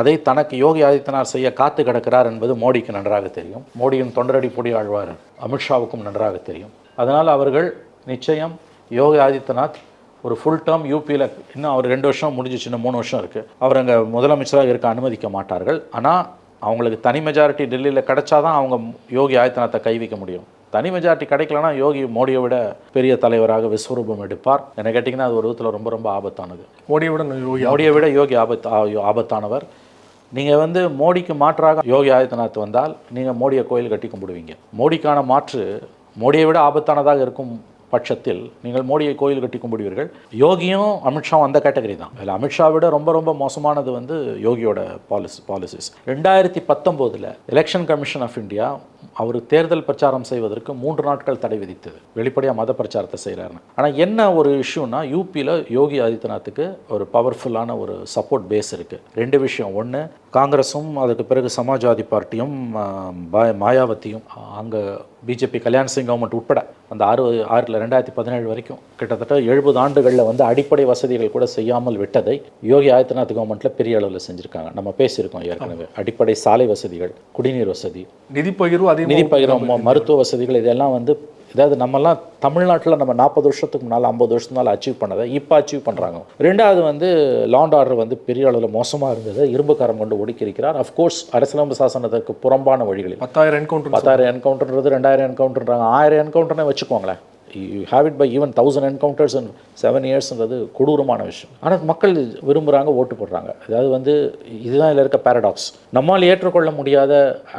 அதை தனக்கு யோகி ஆதித்யநாத் செய்ய காத்து கிடக்கிறார் என்பது மோடிக்கு நன்றாக தெரியும். மோடியின் தொண்டரடி பொடி ஆழ்வார் அமித்ஷாவுக்கும் நன்றாக தெரியும். அதனால் அவர்கள் நிச்சயம் யோகி ஆதித்யநாத் ஒரு ஃபுல் டேர்ம் யூபியில் இன்னும் அவர் ரெண்டு வருஷம் முடிஞ்சிச்சு இன்னும் மூணு வருஷம் இருக்குது அவர் அங்கே முதலமைச்சராக இருக்க அனுமதிக்க மாட்டார்கள். ஆனால் அவங்களுக்கு தனி மெஜாரிட்டி டெல்லியில் கிடைச்சாதான் அவங்க யோகி ஆதித்யநாத்தை கை வைக்க முடியும். தனி மெஜாரிட்டி கிடைக்கலனா யோகி மோடியை விட பெரிய தலைவராக விஸ்வரூபம் எடுப்பார். என்ன கேட்டிங்கன்னா அது ஒரு விதத்தில் ரொம்ப ரொம்ப ஆபத்தானது. மோடியை விட யோகி மோடியை விட யோகி ஆபத் ஆபத்தானவர். நீங்கள் வந்து மோடிக்கு மாற்றாக யோகி ஆதித்யநாத் வந்தால் நீங்கள் மோடியை கோயில் கட்டி கும்பிடுவீங்க. மோடிக்கான மாற்று மோடியை விட ஆபத்தானதாக இருக்கும் பட்சத்தில் நீங்கள் மோடியை கோயில் கட்டி கும்பிடுவீர்கள். யோகியும் அமித்ஷாவும் அந்த கேட்டகரி தான். அதில் அமித்ஷா விட ரொம்ப ரொம்ப மோசமானது வந்து யோகியோட பாலிசி பாலிசிஸ் ரெண்டாயிரத்தி பத்தொம்போதில் எலெக்ஷன் கமிஷன் ஆஃப் இந்தியா அவர் தேர்தல் பிரச்சாரம் செய்வதற்கு மூன்று நாட்கள் தடை விதித்தது. வெளிப்படையாக மத பிரச்சாரத்தை செய்கிறாருன்னு ஆனால் என்ன ஒரு இஷ்யூனா யூபியில் யோகி ஆதித்யநாத்துக்கு ஒரு பவர்ஃபுல்லான ஒரு சப்போர்ட் பேஸ் இருக்குது ரெண்டு விஷயம். ஒன்று காங்கிரஸும் அதுக்கு பிறகு சமாஜ்வாதி பார்ட்டியும் பா- மாயாவதியும் அங்கே பிஜேபி கல்யாண் சிங் கவர்மெண்ட் உட்பட அந்த ஆறு ஆறில் ரெண்டாயிரத்தி பதினேழு வரைக்கும் கிட்டத்தட்ட எழுபது ஆண்டுகளில் வந்து அடிப்படை வசதிகள் கூட செய்யாமல் விட்டதை யோகி ஆதித்யநாத் கவர்மெண்ட்டில் பெரிய அளவில் செஞ்சுருக்காங்க. நம்ம பேசியிருக்கோம் ஏற்கனவே. அடிப்படை சாலை வசதிகள் குடிநீர் வசதி நிதி பகிர்வு அதே நிதி பகிரம் ம- மருத்துவ வசதிகள் இதெல்லாம் வந்து இதாவது நம்மலாம் தமிழ்நாட்டில் நம்ம நாற்பது வருஷத்துக்கு முன்னால் ஐம்பது வருஷத்துக்கு முன்னால் அச்சீவ் பண்ணதை இப்போ அச்சீவ் பண்ணுறாங்க ரெண்டாவது வந்து லாண்ட் ஆர்டர் வந்து பெரிய அளவில் மோசமாக இருந்தது இரும்பு கரம் கொண்டு ஒடுக்கியிருக்கிறார். அஃப்கோர்ஸ் அரசியலமைப்பு சாசனத்திற்கு புறம்பான வழிகளில். பத்தாயிரம் என்கவுண்டர் பத்தாயிரம் என்கவுண்டர்ன்றது ரெண்டாயிரம் என்கவுண்டர்ன்றாங்க ஆயிரம் என்கவுண்டர்னே வச்சுக்கோங்களேன். You have it by even thousand encounters in seven இயர்ஸ்ன்றது கொடூரமான விஷயம். ஆனால் மக்கள் விரும்புகிறாங்க ஓட்டு போடுறாங்க. அதாவது வந்து இதுதான் இதில் இருக்க பேரடாக்ஸ் நம்மால் ஏற்றுக்கொள்ள முடியாத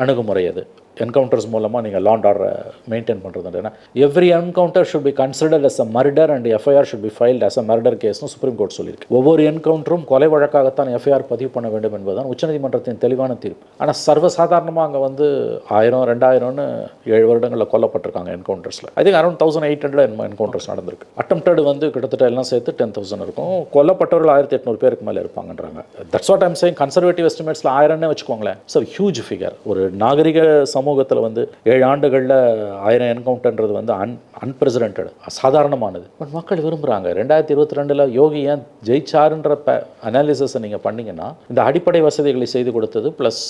அணுகுமுறை அது. என்கவுண்டர்ஸ் மூலமாக நீங்கள் லாண்ட் ஆர்டரை மெயின்டைன் பண்ணுறது every encounter should be considered as a murder and FIR should be filed as a murder கேஸ்னு supreme court சொல்லியிருக்கு. ஒவ்வொரு என்கவுண்டரும் கொலை வழக்காகத்தான் எஃப்ஐஆர் பதிவு பண்ண வேண்டும் என்பதுதான் உச்சநீதிமன்றத்தின் தெளிவான தீர்ப்பு. ஆனால் சர்வசாதாரணமாக அங்கே வந்து ஆயிரம் ரெண்டாயிரம்னு ஏழு வருடங்களில் கொல்லப்பட்டிருக்காங்க என்கவுண்டர்ஸில் I think around thousand eight hundred encounters நடந்திருக்கு. அட்டம்ப்டட் வந்து கிட்டத்தட்ட எல்லாம் சேர்த்து டென் தௌசண்ட் இருக்கும். கொல்லப்பட்டவர்கள் ஆயிரத்தி எட்நூறு பேருக்கு மேலே இருப்பாங்கன்றாங்க. That's what I'm saying conservative எஸ்டிமேட்ஸில் ஆயிரம்னே வச்சுக்கோங்களேன். ஸோ ஹியூஜ் ஃபிகர் ஒரு நாகரிக சமூகத்தில் வந்து ஏழு ஆண்டுகளில் ஆயிரம் என்கவுண்டர்ன்றது வந்து அன் அன்பிரசிடென்டட் அசாதாரணமானது. பட் மக்கள் விரும்புகிறாங்க ரெண்டாயிரத்தி இருபத்தி ரெண்டில் யோகி ஏன் ஜெயிச்சாருன்ற ப அனாலிசிஸை நீங்கள் பண்ணீங்கன்னா இந்த அடிப்படை வசதிகளை செய்து கொடுத்தது ப்ளஸ்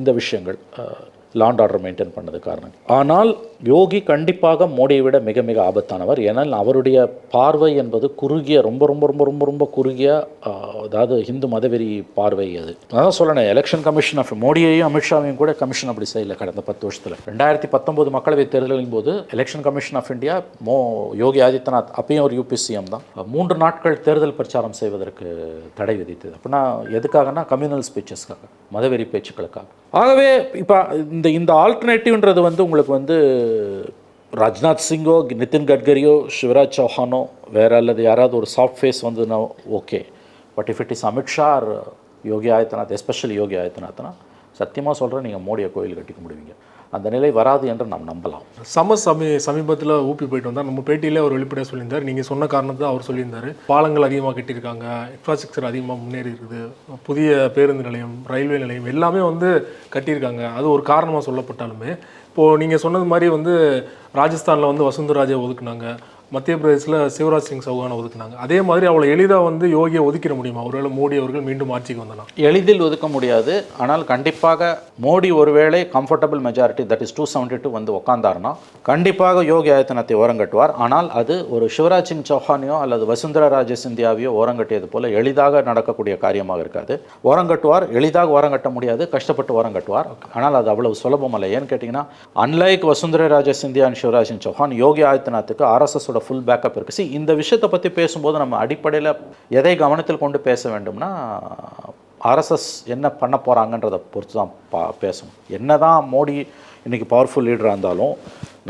இந்த விஷயங்கள் லாண்ட் ஆர்டர் மெயின்டைன் பண்ணது காரணம். ஆனால் யோகி கண்டிப்பாக மோடியை விட மிக மிக ஆபத்தானவர். ஏனால் அவருடைய பார்வை என்பது குறுகிய ரொம்ப ரொம்ப ரொம்ப ரொம்ப ரொம்ப குறுகிய அதாவது ஹிந்து மதவெறி பார்வை அது. அதான் சொல்லணும் எலெக்ஷன் கமிஷன் ஆஃப் மோடியையும் அமித்ஷாவையும் கூட கமிஷன் அப்படி செய்யல கடந்த பத்து வருஷத்தில். ரெண்டாயிரத்தி பத்தொம்போது மக்களவைத் தேர்தலின் போது எலெக்ஷன் கமிஷன் ஆஃப் இந்தியா மோ யோகி ஆதித்யநாத் அப்பயும் ஒரு யூபி சிஎம் தான். மூன்று நாட்கள் தேர்தல் பிரச்சாரம் செய்வதற்கு தடை விதித்தது. அப்படின்னா எதுக்காகனா கம்யூனல் ஸ்பீச்சஸ்க்காக மதவெறி பேச்சுக்களுக்காக. ஆகவே இப்போ இந்த இந்த ஆல்டர்னேட்டிவ்ன்றது வந்து உங்களுக்கு வந்து ராஜ்நாத் சிங்கோ நிதின் கட்கரியோ சிவராஜ் சௌஹானோ வேற அல்லது யாராவது ஒரு சாஃப்ட் ஃபேஸ் வந்ததுன்னா okay but if it is Amit Shah or Yogi Adityanath especially Yogi ஆதித்யநாத்னா சத்தியமாக சொல்கிறேன் நீங்கள் மோடியை கோயில் கட்டிக்க முடியுங்க அந்த நிலை வராது என்று நாம் நம்பலாம். சம சமீ சமீபத்தில் ஊப்பி போயிட்டு வந்தார். நம்ம பேட்டியிலே அவர் வெளிப்படையாக சொல்லியிருந்தார். நீங்கள் சொன்ன காரணத்தை அவர் சொல்லியிருந்தார். பாலங்கள் அதிகமாக கட்டியிருக்காங்க இன்ஃப்ராஸ்ட்ரக்சர் அதிகமாக முன்னேறி இருக்குது புதிய பேருந்து நிலையம் ரயில்வே நிலையம் எல்லாமே வந்து கட்டியிருக்காங்க. அது ஒரு காரணமாக சொல்லப்பட்டாலுமே இப்போது நீங்கள் சொன்னது மாதிரி வந்து ராஜஸ்தானில் வந்து வசுந்தராஜை ஒதுக்குனாங்க. மத்திய பிரதேசில் சிவராஜ் சிங் சௌகானை ஒதுக்குனாங்க. அதே மாதிரி அவ்வளோ எளிதாக வந்து யோகியை ஒதுக்கிட முடியுமா? ஒருவேளை மோடி அவர்கள் மீண்டும் ஆட்சிக்கு வந்தனா எளிதில் ஒதுக்க முடியாது. ஆனால் கண்டிப்பாக மோடி ஒருவேளை comfortable majority that is two seventy two வந்து உட்காந்தாருன்னா கண்டிப்பாக யோகி ஆதித்யநாத்தை ஓரங்கட்டுவார். ஆனால் அது ஒரு சிவராஜ் சிங் சௌஹானையோ அல்லது வசுந்தரா ராஜே சிந்தியாவையோ ஓரங்கட்டியது போல எளிதாக நடக்கக்கூடிய காரியமாக இருக்காது. ஓரங்கட்டுவார் எளிதாக ஓரங்கட்ட முடியாது கஷ்டப்பட்டு ஓரங்கட்டுவார். ஆனால் அது அவ்வளவு சுலபம் அல்ல ஏன்னு கேட்டிங்கன்னா அன்லைக் வசுந்தரா ராஜே சிந்தியா அண்ட் சிவராஜ் சிங் சௌஹான் யோகி ஆதித்யநாத்துக்கு ஆர்எஸ்எஸோட ஃபுல் பேக்கப் இருக்குது சி இந்த விஷயத்தை பற்றி பேசும்போது நம்ம அடிப்படையில் எதை கவனத்தில் கொண்டு பேச வேண்டும்னா ஆர்எஸ்எஸ் என்ன பண்ண போகிறாங்கன்றதை பொறுத்து தான் பா பேசணும். என்ன தான் மோடி இன்றைக்கி பவர்ஃபுல் லீடராக இருந்தாலும்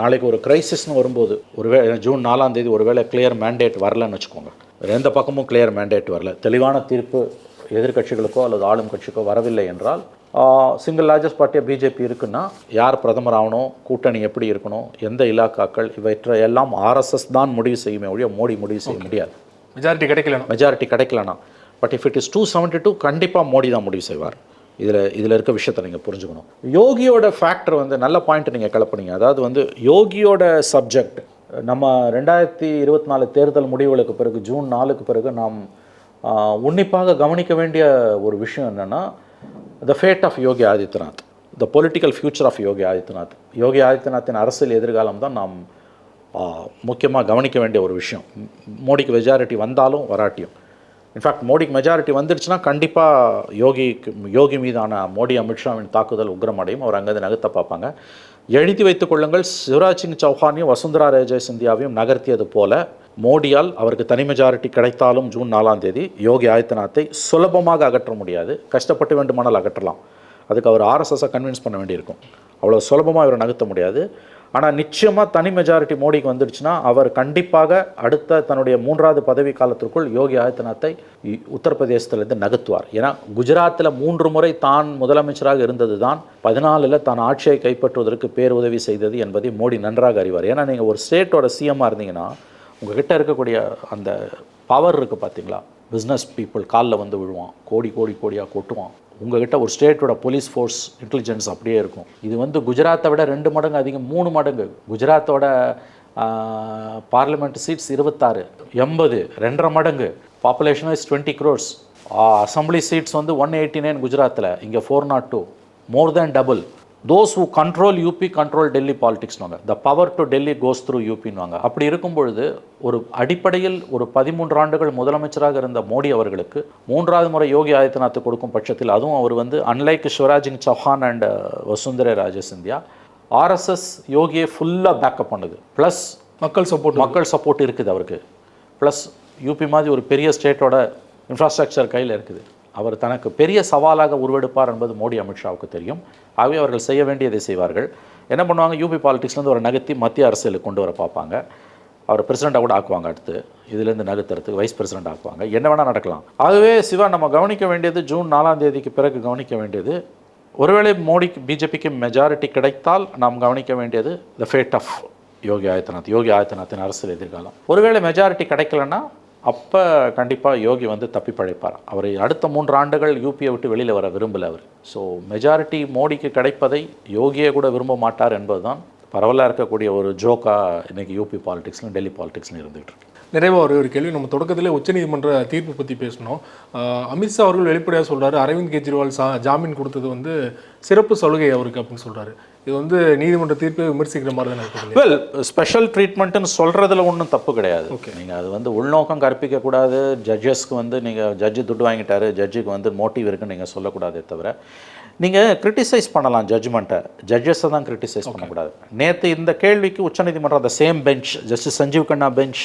நாளைக்கு ஒரு கிரைசிஸ்னு வரும்போது ஒருவே ஜூன் நாலாம் தேதி ஒருவேளை கிளியர் மேண்டேட் வரலன்னு வச்சுக்கோங்க. எந்த பக்கமும் கிளியர் மேண்டேட் வரல. தெளிவான தீர்ப்பு எதிர்கட்சிகளுக்கோ அல்லது ஆளும் கட்சிக்கோ வரவில்லை என்றால் சிங்கிள் லார்ஜஸ்ட் பார்ட்டியாக பிஜேபி இருக்குன்னா யார் பிரதமர் ஆகணும் கூட்டணி எப்படி இருக்கணும் எந்த இலாக்காக்கள் இவற்றை எல்லாம் ஆர்எஸ்எஸ் தான் முடிவு செய்யுமே ஒழிய மோடி முடிவு செய்ய முடியாது. மெஜாரிட்டி கிடைக்கலனா? மெஜாரிட்டி கிடைக்கலனா. But if it is two seventy two கண்டிப்பாக மோடி தான் முடிவு செய்வார். இதில் இதில் இருக்க விஷயத்தை நீங்கள் புரிஞ்சுக்கணும். யோகியோட ஃபேக்டர் வந்து நல்ல பாயிண்ட் நீங்கள் கிளப்புனீங்க அதாவது வந்து யோகியோட சப்ஜெக்ட் நம்ம ரெண்டாயிரத்தி இருபத்தி நாலு தேர்தல் முடிவுகளுக்கு பிறகு ஜூன் நாலுக்கு பிறகு நாம் உன்னிப்பாக கவனிக்க வேண்டிய ஒரு விஷயம் என்னென்னா the fate of Yogi Adityanath the political future of Yogi Adityanath Yogi ஆதித்யநாத்தின் அரசியல் எதிர்காலம் தான் நாம் முக்கியமாக கவனிக்க வேண்டிய ஒரு விஷயம். மோடிக்கு மெஜாரிட்டி வந்தாலும் வராட்டியும். இன்ஃபேக்ட் மோடிக்கு மெஜாரிட்டி வந்துடுச்சுன்னா கண்டிப்பாக யோகிக்கு யோகி மீதான மோடி அமித்ஷாவின் தாக்குதல் உக்ரமடையும். அவர் அங்கேருந்து நகர்த்த பார்ப்பாங்க. எழுதி வைத்துக் கொள்ளுங்கள். சிவராஜ் சிங் சௌஹானையும் வசுந்தரா ராஜே சிந்தியாவையும் நகர்த்தியது போல மோடியால் அவருக்கு தனி மெஜாரிட்டி கிடைத்தாலும் ஜூன் நாலாம் தேதி யோகி ஆதித்யநாத்தை சுலபமாக அகற்ற முடியாது. கஷ்டப்பட்டு வேண்டுமானால் அகற்றலாம். அதுக்கு அவர் ஆர்எஸ்எஸ்ஸை கன்வின்ஸ் பண்ண வேண்டியிருக்கும். அவ்வளோ சுலபமாக இவரை நகர்த்த முடியாது. ஆனால் நிச்சயமாக தனி மெஜாரிட்டி மோடிக்கு வந்துடுச்சுன்னா அவர் கண்டிப்பாக அடுத்த தன்னுடைய மூன்றாவது பதவி காலத்திற்குள் யோகி ஆதித்யநாத்தை இ- உத்தரப்பிரதேசத்திலிருந்து நகர்த்துவார். ஏன்னா குஜராத்தில் மூன்று முறை தான் முதலமைச்சராக இருந்தது தான் பதினாலில் தான் ஆட்சியை கைப்பற்றுவதற்கு பேருதவி செய்தது என்பதை மோடி நன்றாக அறிவார். ஏன்னா நீங்கள் ஒரு ஸ்டேட்டோட சிஎம்மாக இருந்தீங்கன்னா உங்ககிட்ட இருக்கக்கூடிய அந்த பவர் இருக்குது பார்த்தீங்களா பிஸ்னஸ் பீப்புள் காலில் வந்து விழுவான் கோடி கோடி கோடியாக கொட்டுவான். உங்ககிட்ட ஒரு ஸ்டேட்டோட போலீஸ் ஃபோர்ஸ் இன்டெலிஜென்ஸ் அப்படியே இருக்கும். இது வந்து குஜராத்தை விட ரெண்டு மடங்கு அதிகம் மூணு மடங்கு. குஜராத்தோட பார்லிமெண்ட் சீட்ஸ் இருபத்தாறு எண்பது ரெண்டரை மடங்கு. Population is twenty crores assembly seats வந்து ஒன் எயிட்டி நைன் குஜராத்தில் இங்கே four not two more than double those who control UP control Delhi பாலிடிக்ஸ்னுவாங்க the power to Delhi goes through யூபின்வாங்க அப்படி இருக்கும் பொழுது ஒரு அடிப்படையில் ஒரு பதிமூன்று ஆண்டுகள் முதலமைச்சராக இருந்த மோடி அவர்களுக்கு மூன்றாவது முறை யோகி ஆதித்யநாத் கொடுக்கும் பட்சத்தில் அதுவும் அவர் வந்து unlike Shivraj Singh Chouhan and Vasundhara Raje Scindia RSS யோகியை ஃபுல்லாக பேக்கப் பண்ணுது. ப்ளஸ் மக்கள் சப்போர்ட் மக்கள் சப்போர்ட் இருக்குது அவருக்கு. ப்ளஸ் யூபி மாதிரி ஒரு பெரிய ஸ்டேட்டோட இன்ஃப்ராஸ்ட்ரக்சர் கையில் இருக்குது. அவர் தனக்கு பெரிய சவாலாக உருவெடுப்பார் என்பது மோடி அமித்ஷாவுக்கு தெரியும். ஆகவே அவர்கள் செய்ய வேண்டியதை செய்வார்கள். என்ன பண்ணுவாங்க? யூபி பாலிடிக்ஸ்லேருந்து ஒரு நகர்த்தி மத்திய அரசியலுக்கு கொண்டு வர பார்ப்பாங்க. அவர் பிரசிடெண்ட்டாக கூட ஆக்குவாங்க அடுத்து. இதுலேருந்து நகர்த்துறதுக்கு வைஸ் பிரசிடெண்ட் ஆக்குவாங்க. என்ன வேணால் நடக்கலாம். ஆகவே சிவா நம்ம கவனிக்க வேண்டியது ஜூன் நாலாம் தேதிக்கு பிறகு கவனிக்க வேண்டியது. ஒருவேளை மோடிக்கு பிஜேபிக்கு மெஜாரிட்டி கிடைத்தால் நாம் கவனிக்க வேண்டியது the fate of Yogi Adityanath Yogi ஆதித்யநாத்தின் அரசியல் எதிர்காலம். ஒருவேளை மெஜாரிட்டி கிடைக்கலன்னா அப்போ கண்டிப்பாக யோகி வந்து தப்பி பழைப்பார் அவர் அடுத்த மூன்று ஆண்டுகள் யூபியை விட்டு வெளியில் வர விரும்பல அவர். ஸோ மெஜாரிட்டி மோடிக்கு கிடைப்பதை யோகியே கூட விரும்ப மாட்டார் என்பதுதான் பரவலாக இருக்கக்கூடிய ஒரு ஜோக்காக இன்றைக்கி யூபி பாலிடிக்ஸ்லையும் டெல்லி பாலிடிக்ஸ்லையும் இருந்துகிட்டு இருக்கு. நிறைவாக ஒரு ஒரு கேள்வி. நம்ம தொடக்கத்திலே உச்சநீதிமன்ற தீர்ப்பு பற்றி பேசணும் அமித்ஷா அவர்கள் வெளிப்படையாக சொல்கிறார் அரவிந்த் கெஜ்ரிவால் சா ஜாமீன் கொடுத்தது வந்து சிறப்பு சலுகை அவருக்கு அப்படின்னு சொல்கிறாரு இது வந்து நீதிமன்ற தீர்ப்பை விமர்சிக்கிற மாதிரி தான் வெல் ஸ்பெஷல் ட்ரீட்மெண்ட்டுன்னு சொல்கிறதுல ஒன்றும் தப்பு கிடையாது. நீங்கள் அது வந்து உள்நோக்கம் கற்பிக்கக்கூடாது ஜட்ஜஸ்க்கு வந்து நீங்கள் ஜட்ஜு துட்டு வாங்கிட்டாரு ஜட்ஜுக்கு வந்து மோட்டிவ் இருக்குன்னு நீங்கள் சொல்லக்கூடாதே தவிர நீங்கள் கிரிட்டிசைஸ் பண்ணலாம் ஜட்ஜ்மெண்ட்டை ஜட்ஜஸை தான் கிரிட்டிசைஸ் பண்ணக்கூடாது. நேற்று இந்த கேள்விக்கு உச்சநீதிமன்றம் அந்த same bench justice Sanjiv Khanna bench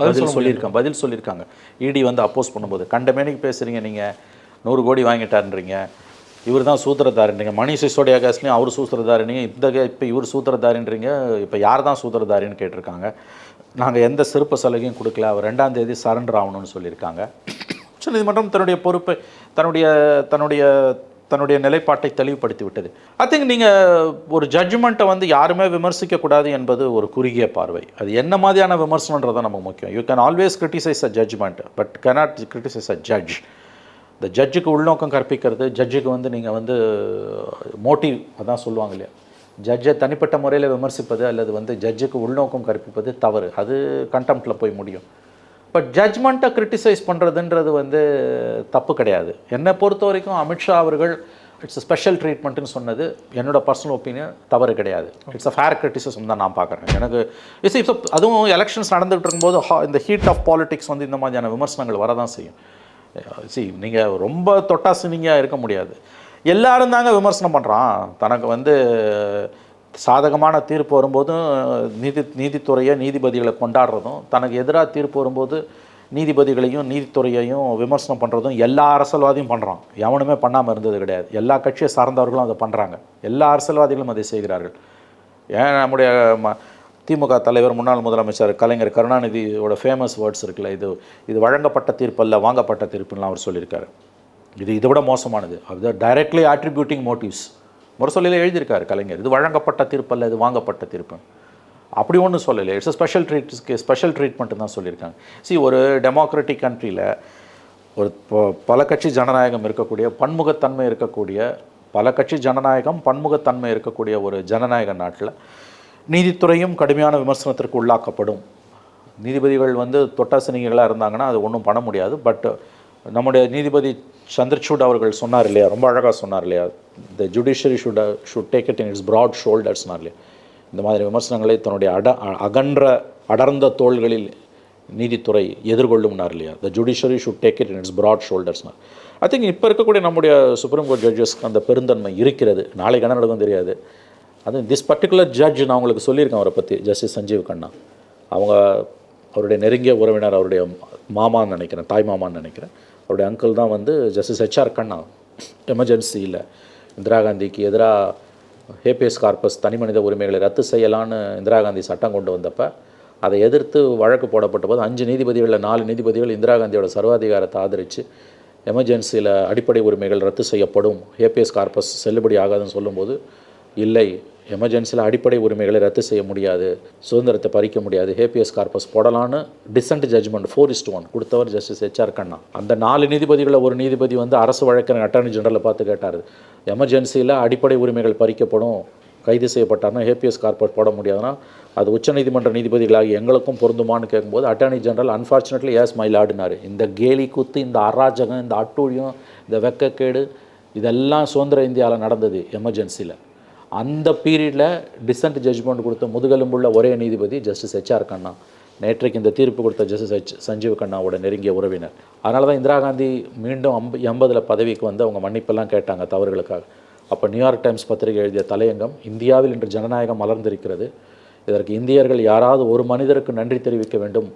பதில் சொல்லியிருக்காங்க பதில் சொல்லியிருக்காங்க. இடி வந்து அப்போஸ் பண்ணும்போது கண்டமேனிக்கு பேசுகிறீங்க நீங்கள் நூறு கோடி வாங்கிட்டாருன்றீங்க. இவர் தான் சூத்திரதாரின்றீங்க. மணி சிசோடியா கேஸ்லையும் அவர் சூத்திரதாரினீங்க. இந்த இப்போ இவர் சூத்திரதாரின்றீங்க. இப்போ யார் தான் சூத்திரதாரின்னு கேட்டிருக்காங்க. நாங்கள் எந்த சிறப்பு சலுகையும் கொடுக்கல. அவர் ரெண்டாம் தேதி சரண்டர் ஆகணும்னு சொல்லியிருக்காங்க. உச்சநீதிமன்றம் தன்னுடைய பொறுப்பை தன்னுடைய தன்னுடைய தன்னுடைய நிலைப்பாட்டை தெளிவுபடுத்தி விட்டது ஐ திங்க் நீங்கள் ஒரு ஜட்ஜ்மெண்ட்டை வந்து யாருமே விமர்சிக்கக்கூடாது என்பது ஒரு குறுகிய பார்வை. அது என்ன மாதிரியான விமர்சனன்றது தான் நமக்கு முக்கியம். You can always criticise a judgment but cannot criticise a judge இந்த ஜட்ஜுக்கு உள்நோக்கம் கற்பிக்கிறது ஜட்ஜுக்கு வந்து நீங்கள் வந்து uh, மோட்டிவ் அதான் சொல்லுவாங்க இல்லையா? ஜட்ஜை தனிப்பட்ட முறையில் விமர்சிப்பது அல்லது வந்து ஜட்ஜுக்கு உள்நோக்கம் கற்பிப்பது தவறு. அது கண்டெம்ட்டில் போய் முடியும். பட் ஜட்ஜ்மெண்ட்டை கிரிட்டிசைஸ் பண்ணுறதுன்றது வந்து தப்பு கிடையாது. என்னை பொறுத்த வரைக்கும் அமித்ஷா அவர்கள் இட்ஸ் ஸ்பெஷல் ட்ரீட்மெண்ட்டுன்னு சொன்னது என்னோட பர்சனல் ஒப்பீனியன் தவறு கிடையாது. இட்ஸ் அ ஃபேர் கிரிட்டிசிசம் தான் நான் பார்க்குறேன். எனக்கு இஸ் இப்போ அதுவும் எலெக்ஷன்ஸ் நடந்துகிட்டு இருக்கும்போது ஹா இந்த ஹீட் ஆஃப் பாலிடிக்ஸ் வந்து இந்த மாதிரியான விமர்சனங்கள் வரதான் செய்யும். சி நீங்கள் ரொம்ப தொட்டாசினிங்காக இருக்க முடியாது. எல்லாரும் தாங்க விமர்சனம் பண்ணுறான் தனக்கு வந்து சாதகமான தீர்ப்பு வரும்போதும் நீதி நீதித்துறையை நீதிபதிகளை கொண்டாடுறதும் தனக்கு எதிராக தீர்ப்பு வரும்போது நீதிபதிகளையும் நீதித்துறையையும் விமர்சனம் பண்ணுறதும் எல்லா அரசியல்வாதியும் பண்ணுறான் எவனுமே பண்ணாமல் இருந்தது கிடையாது. எல்லா கட்சியை சார்ந்தவர்களும் அதை பண்ணுறாங்க எல்லா அரசியல்வாதிகளும் அதை செய்கிறார்கள். ஏன் நம்முடைய ம திமுக தலைவர் முன்னாள் முதலமைச்சர் கலைஞர் கருணாநிதியோட ஃபேமஸ் வேர்ட்ஸ் இருக்குல்ல இது இது வழங்கப்பட்ட தீர்ப்பு அல்ல வாங்கப்பட்ட தீர்ப்புலாம் அவர் சொல்லியிருக்காரு. இது இதை விட மோசமானது. அது டைரக்ட்லி ஆட்ரிபியூட்டிங் மோட்டிவ்ஸ் முரசொலியில் எழுதியிருக்காரு கலைஞர் இது வழங்கப்பட்ட தீர்ப்பு அல்ல இது வாங்கப்பட்ட தீர்ப்பு. அப்படி ஒன்றும் சொல்லலை. It's special treat special treatment தான் சொல்லியிருக்காங்க. சி ஒரு டெமோக்ராட்டிக் கண்ட்ரியில் ஒரு ப- பல கட்சி ஜனநாயகம் இருக்கக்கூடிய பன்முகத்தன்மை இருக்கக்கூடிய பல கட்சி ஜனநாயகம் பன்முகத்தன்மை இருக்கக்கூடிய ஒரு ஜனநாயக நாட்டில் நீதித்துறையும் கடுமையான விமர்சனத்திற்கு உள்ளாக்கப்படும். நீதிபதிகள் வந்து தொட்டாசினிகளாக இருந்தாங்கன்னா அது ஒன்றும் பண்ண முடியாது. பட் நம்முடைய நீதிபதி சந்திரசூட் அவர்கள் சொன்னார் இல்லையா? ரொம்ப அழகாக சொன்னார் இல்லையா? The judiciary should should take it in its broad ஷோல்டர்ஸ்னார் இல்லையா? இந்த மாதிரி விமர்சனங்களை தன்னுடைய அட அகன்ற அடர்ந்த தோள்களில் நீதித்துறை எதிர்கொள்ளும்னார் இல்லையா? The judiciary should take it in its broad ஷோல்டர்ஸ்னார் I think இப்போ இருக்கக்கூடிய நம்முடைய சுப்ரீம் கோர்ட் ஜட்ஜஸ்க்கு அந்த பெருந்தன்மை இருக்கிறது. நாளைக்கு என்ன நடக்கும் தெரியாது. அது திஸ் பர்டிகுலர் ஜட்ஜ் நான் உங்களுக்கு சொல்லியிருக்கேன் அவரை பற்றி ஜஸ்டிஸ் சஞ்சீவ் கண்ணா. அவங்க அவருடைய நெருங்கிய உறவினர் அவருடைய மாமான்னு நினைக்கிறேன் தாய் மாமான்னு நினைக்கிறேன். அவருடைய அங்கிள் தான் வந்து ஜஸ்டிஸ் ஹெச்ஆர் கண்ணா. எமர்ஜென்சியில் இந்திரா காந்திக்கு எதிராக ஹேபியஸ் கார்பஸ் தனி மனித உரிமைகளை ரத்து செய்யலான்னு இந்திரா காந்தி சட்டம் கொண்டு வந்தப்போ அதை எதிர்த்து வழக்கு போடப்பட்ட போது அஞ்சு நீதிபதிகளில் நாலு நீதிபதிகள் இந்திரா காந்தியோட சர்வாதிகாரத்தை ஆதரித்து எமர்ஜென்சியில் அடிப்படை உரிமைகள் ரத்து செய்யப்படும் ஹேபியஸ் கார்பஸ் செல்லுபடி ஆகாதுன்னு சொல்லும்போது இல்லை. எமர்ஜென்சியில் அடிப்படை உரிமைகளை ரத்து செய்ய முடியாது. சுதந்திரத்தை பறிக்க முடியாது. ஹேபிஎஸ் கார்பஸ் போடலான்னு dissent judgment four is to one கொடுத்தவர் ஜஸ்டிஸ் ஹெச்ஆர் கண்ணா. அந்த நாலு நீதிபதிகளை ஒரு நீதிபதி வந்து அரசு வழக்கறிஞர் அட்டார்னி ஜெனரலை பார்த்து கேட்டார். எமர்ஜென்சியில் அடிப்படை உரிமைகள் பறிக்கப்படும் கைது செய்யப்பட்டார்னா ஹேபிஎஸ் கார்பஸ் போட முடியாதுன்னா அது உச்சநீதிமன்ற நீதிபதிகளாகி எங்களுக்கும் பொருந்துமான்னு கேட்கும்போது attorney general unfortunately as my லாடுனாரு இந்த கேலி குத்து இந்த அராஜகம் இந்த அட்டூழியம் இந்த வெக்கக்கேடு இதெல்லாம் சுதந்திர இந்தியாவில் நடந்தது எமர்ஜென்சியில். அந்த பீரியடில் டிசன்ட் ஜட்ஜ்மெண்ட் கொடுத்த முதுகெலும்புள்ள ஒரே நீதிபதி ஜஸ்டிஸ் ஹெச்ஆர் கண்ணா. நேற்றைக்கு இந்த தீர்ப்பு கொடுத்த ஜஸ்டிஸ் ஹெச் சஞ்சீவ் கண்ணாவோட நெருங்கிய உறவினர். அதனால தான் இந்திரா காந்தி மீண்டும் அம்ப எண்பதில் பதவிக்கு வந்து அவங்க மன்னிப்பெல்லாம் கேட்டாங்க தவறுகளுக்காக. அப்போ நியூயார்க் டைம்ஸ் பத்திரிகை எழுதிய தலையங்கம் இந்தியாவில் இன்று ஜனநாயகம் மலர்ந்திருக்கிறது. இதற்கு இந்தியர்கள் யாராவது ஒரு மனிதருக்கு நன்றி தெரிவிக்க வேண்டும்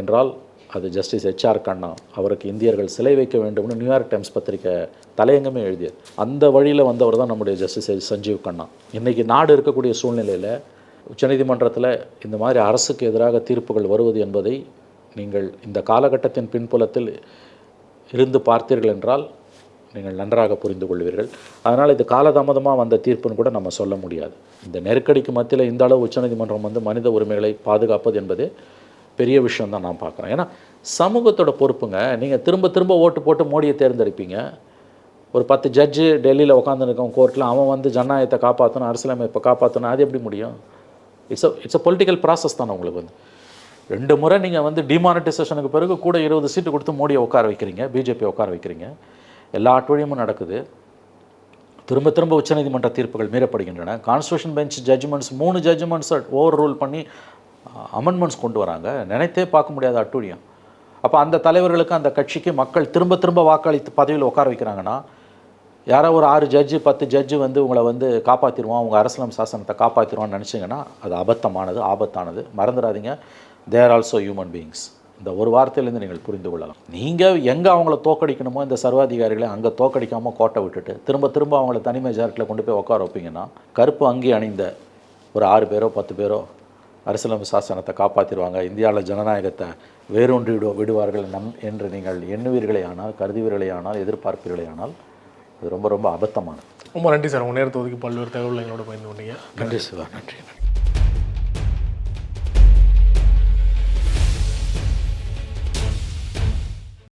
என்றால் அது ஜஸ்டிஸ் ஹெச்ஆர் கண்ணா அவருக்கு இந்தியர்கள் சிலை வைக்க வேண்டும்னு நியூயார்க் டைம்ஸ் பத்திரிக்கை தலையங்கமே எழுதியது. அந்த வழியில் வந்தவர் தான் நம்முடைய ஜஸ்டிஸ் சஞ்சீவ் கண்ணா. இன்றைக்கி நாடு இருக்கக்கூடிய சூழ்நிலையில் உச்சநீதிமன்றத்தில் இந்த மாதிரி அரசுக்கு எதிராக தீர்ப்புகள் வருவது என்பதை நீங்கள் இந்த காலகட்டத்தின் பின்புலத்தில் இருந்து பார்த்தீர்கள் என்றால் நீங்கள் நன்றாக புரிந்து கொள்வீர்கள். அதனால் இது காலதாமதமாக வந்த தீர்ப்புன்னு கூட நம்ம சொல்ல முடியாது. இந்த நெருக்கடிக்கு மத்தியில் இந்த அளவு உச்சநீதிமன்றம் வந்து மனித உரிமைகளை பாதுகாப்பது என்பது பெரிய விஷயம் தான் நான் பார்க்குறேன். ஏன்னா சமூகத்தோட பொறுப்புங்க. நீங்கள் திரும்ப திரும்ப ஓட்டு போட்டு மோடியை தேர்ந்தெடுப்பீங்க. ஒரு பத்து ஜட்ஜு டெல்லியில் உட்காந்துருக்கோம் கோர்ட்டில் அவன் வந்து ஜனநாயகத்தை காப்பாற்றணும் அரசியலமைப்பை காப்பாற்றணும் அது எப்படி முடியும்? It's a it's a political process தானே உங்களுக்கு வந்து. ரெண்டு முறை நீங்கள் வந்து டிமானிட்டைசேஷனுக்கு பிறகு கூட இருபது சீட்டு கொடுத்து மோடியை உட்கார வைக்கிறீங்க பிஜேபி உட்கார வைக்கிறீங்க. எல்லா அட்டுழியமும் நடக்குது. திரும்ப திரும்ப உச்சநீதிமன்ற தீர்ப்புகள் மீறப்படுகின்றன. கான்ஸ்டியூஷன் பெஞ்ச் ஜட்ஜ்மெண்ட்ஸ் மூணு ஜட்ஜ்மெண்ட்ஸை ஓவர் ரூல் பண்ணி அமெண்ட்மெண்ட்ஸ் கொண்டு வராங்க. நினைத்தே பார்க்க முடியாத அட்டூழியம். அப்போ அந்த தலைவர்களுக்கு அந்த கட்சிக்கு மக்கள் திரும்ப திரும்ப வாக்களித்து பதவியில் உட்கார வைக்கிறாங்கன்னா யாரோ ஒரு ஆறு ஜட்ஜு பத்து ஜட்ஜு வந்து உங்களை வந்து காப்பாற்றிடுவான் உங்கள் அரசியலம் சாசனத்தை காப்பாற்றிடுவான்னு நினச்சிங்கன்னா அது அபத்தமானது ஆபத்தானது. மறந்துடாதீங்க. தேர் ஆல்சோ ஹியூமன் பீயிங்ஸ் இந்த ஒரு வார்த்தையிலேருந்து நீங்கள் புரிந்து கொள்ளலாம். நீங்கள் எங்கே அவங்கள தோக்கடிக்கணுமோ இந்த சர்வாதிகாரிகளை அங்கே தோக்கடிக்காமல் கோட்டை விட்டுட்டு திரும்ப திரும்ப அவங்கள தனி மெஜாரிட்டியில் கொண்டு போய் உட்கார வைப்பீங்கன்னா கருப்பு அங்கி அணிந்த ஒரு ஆறு பேரோ பத்து பேரோ அரசியலமைப்பு சாசனத்தை காப்பாற்றிடுவாங்க இந்தியாவில் ஜனநாயகத்தை வேரூன்றி விடு விடுவார்கள் நம் என்று நீங்கள் எண்ணுவீர்களே ஆனால் கருதுவீர்களே ஆனால் எதிர்பார்ப்பீர்களே ஆனால் அது ரொம்ப ரொம்ப அபத்தமானது. ரொம்ப நன்றி சார். உங்கள் நேரத்தை ஒதுக்கி பல்வேறு தகவல் எங்களோட பயந்து கொண்டீங்க. நன்றி சிவா. நன்றி நன்றி.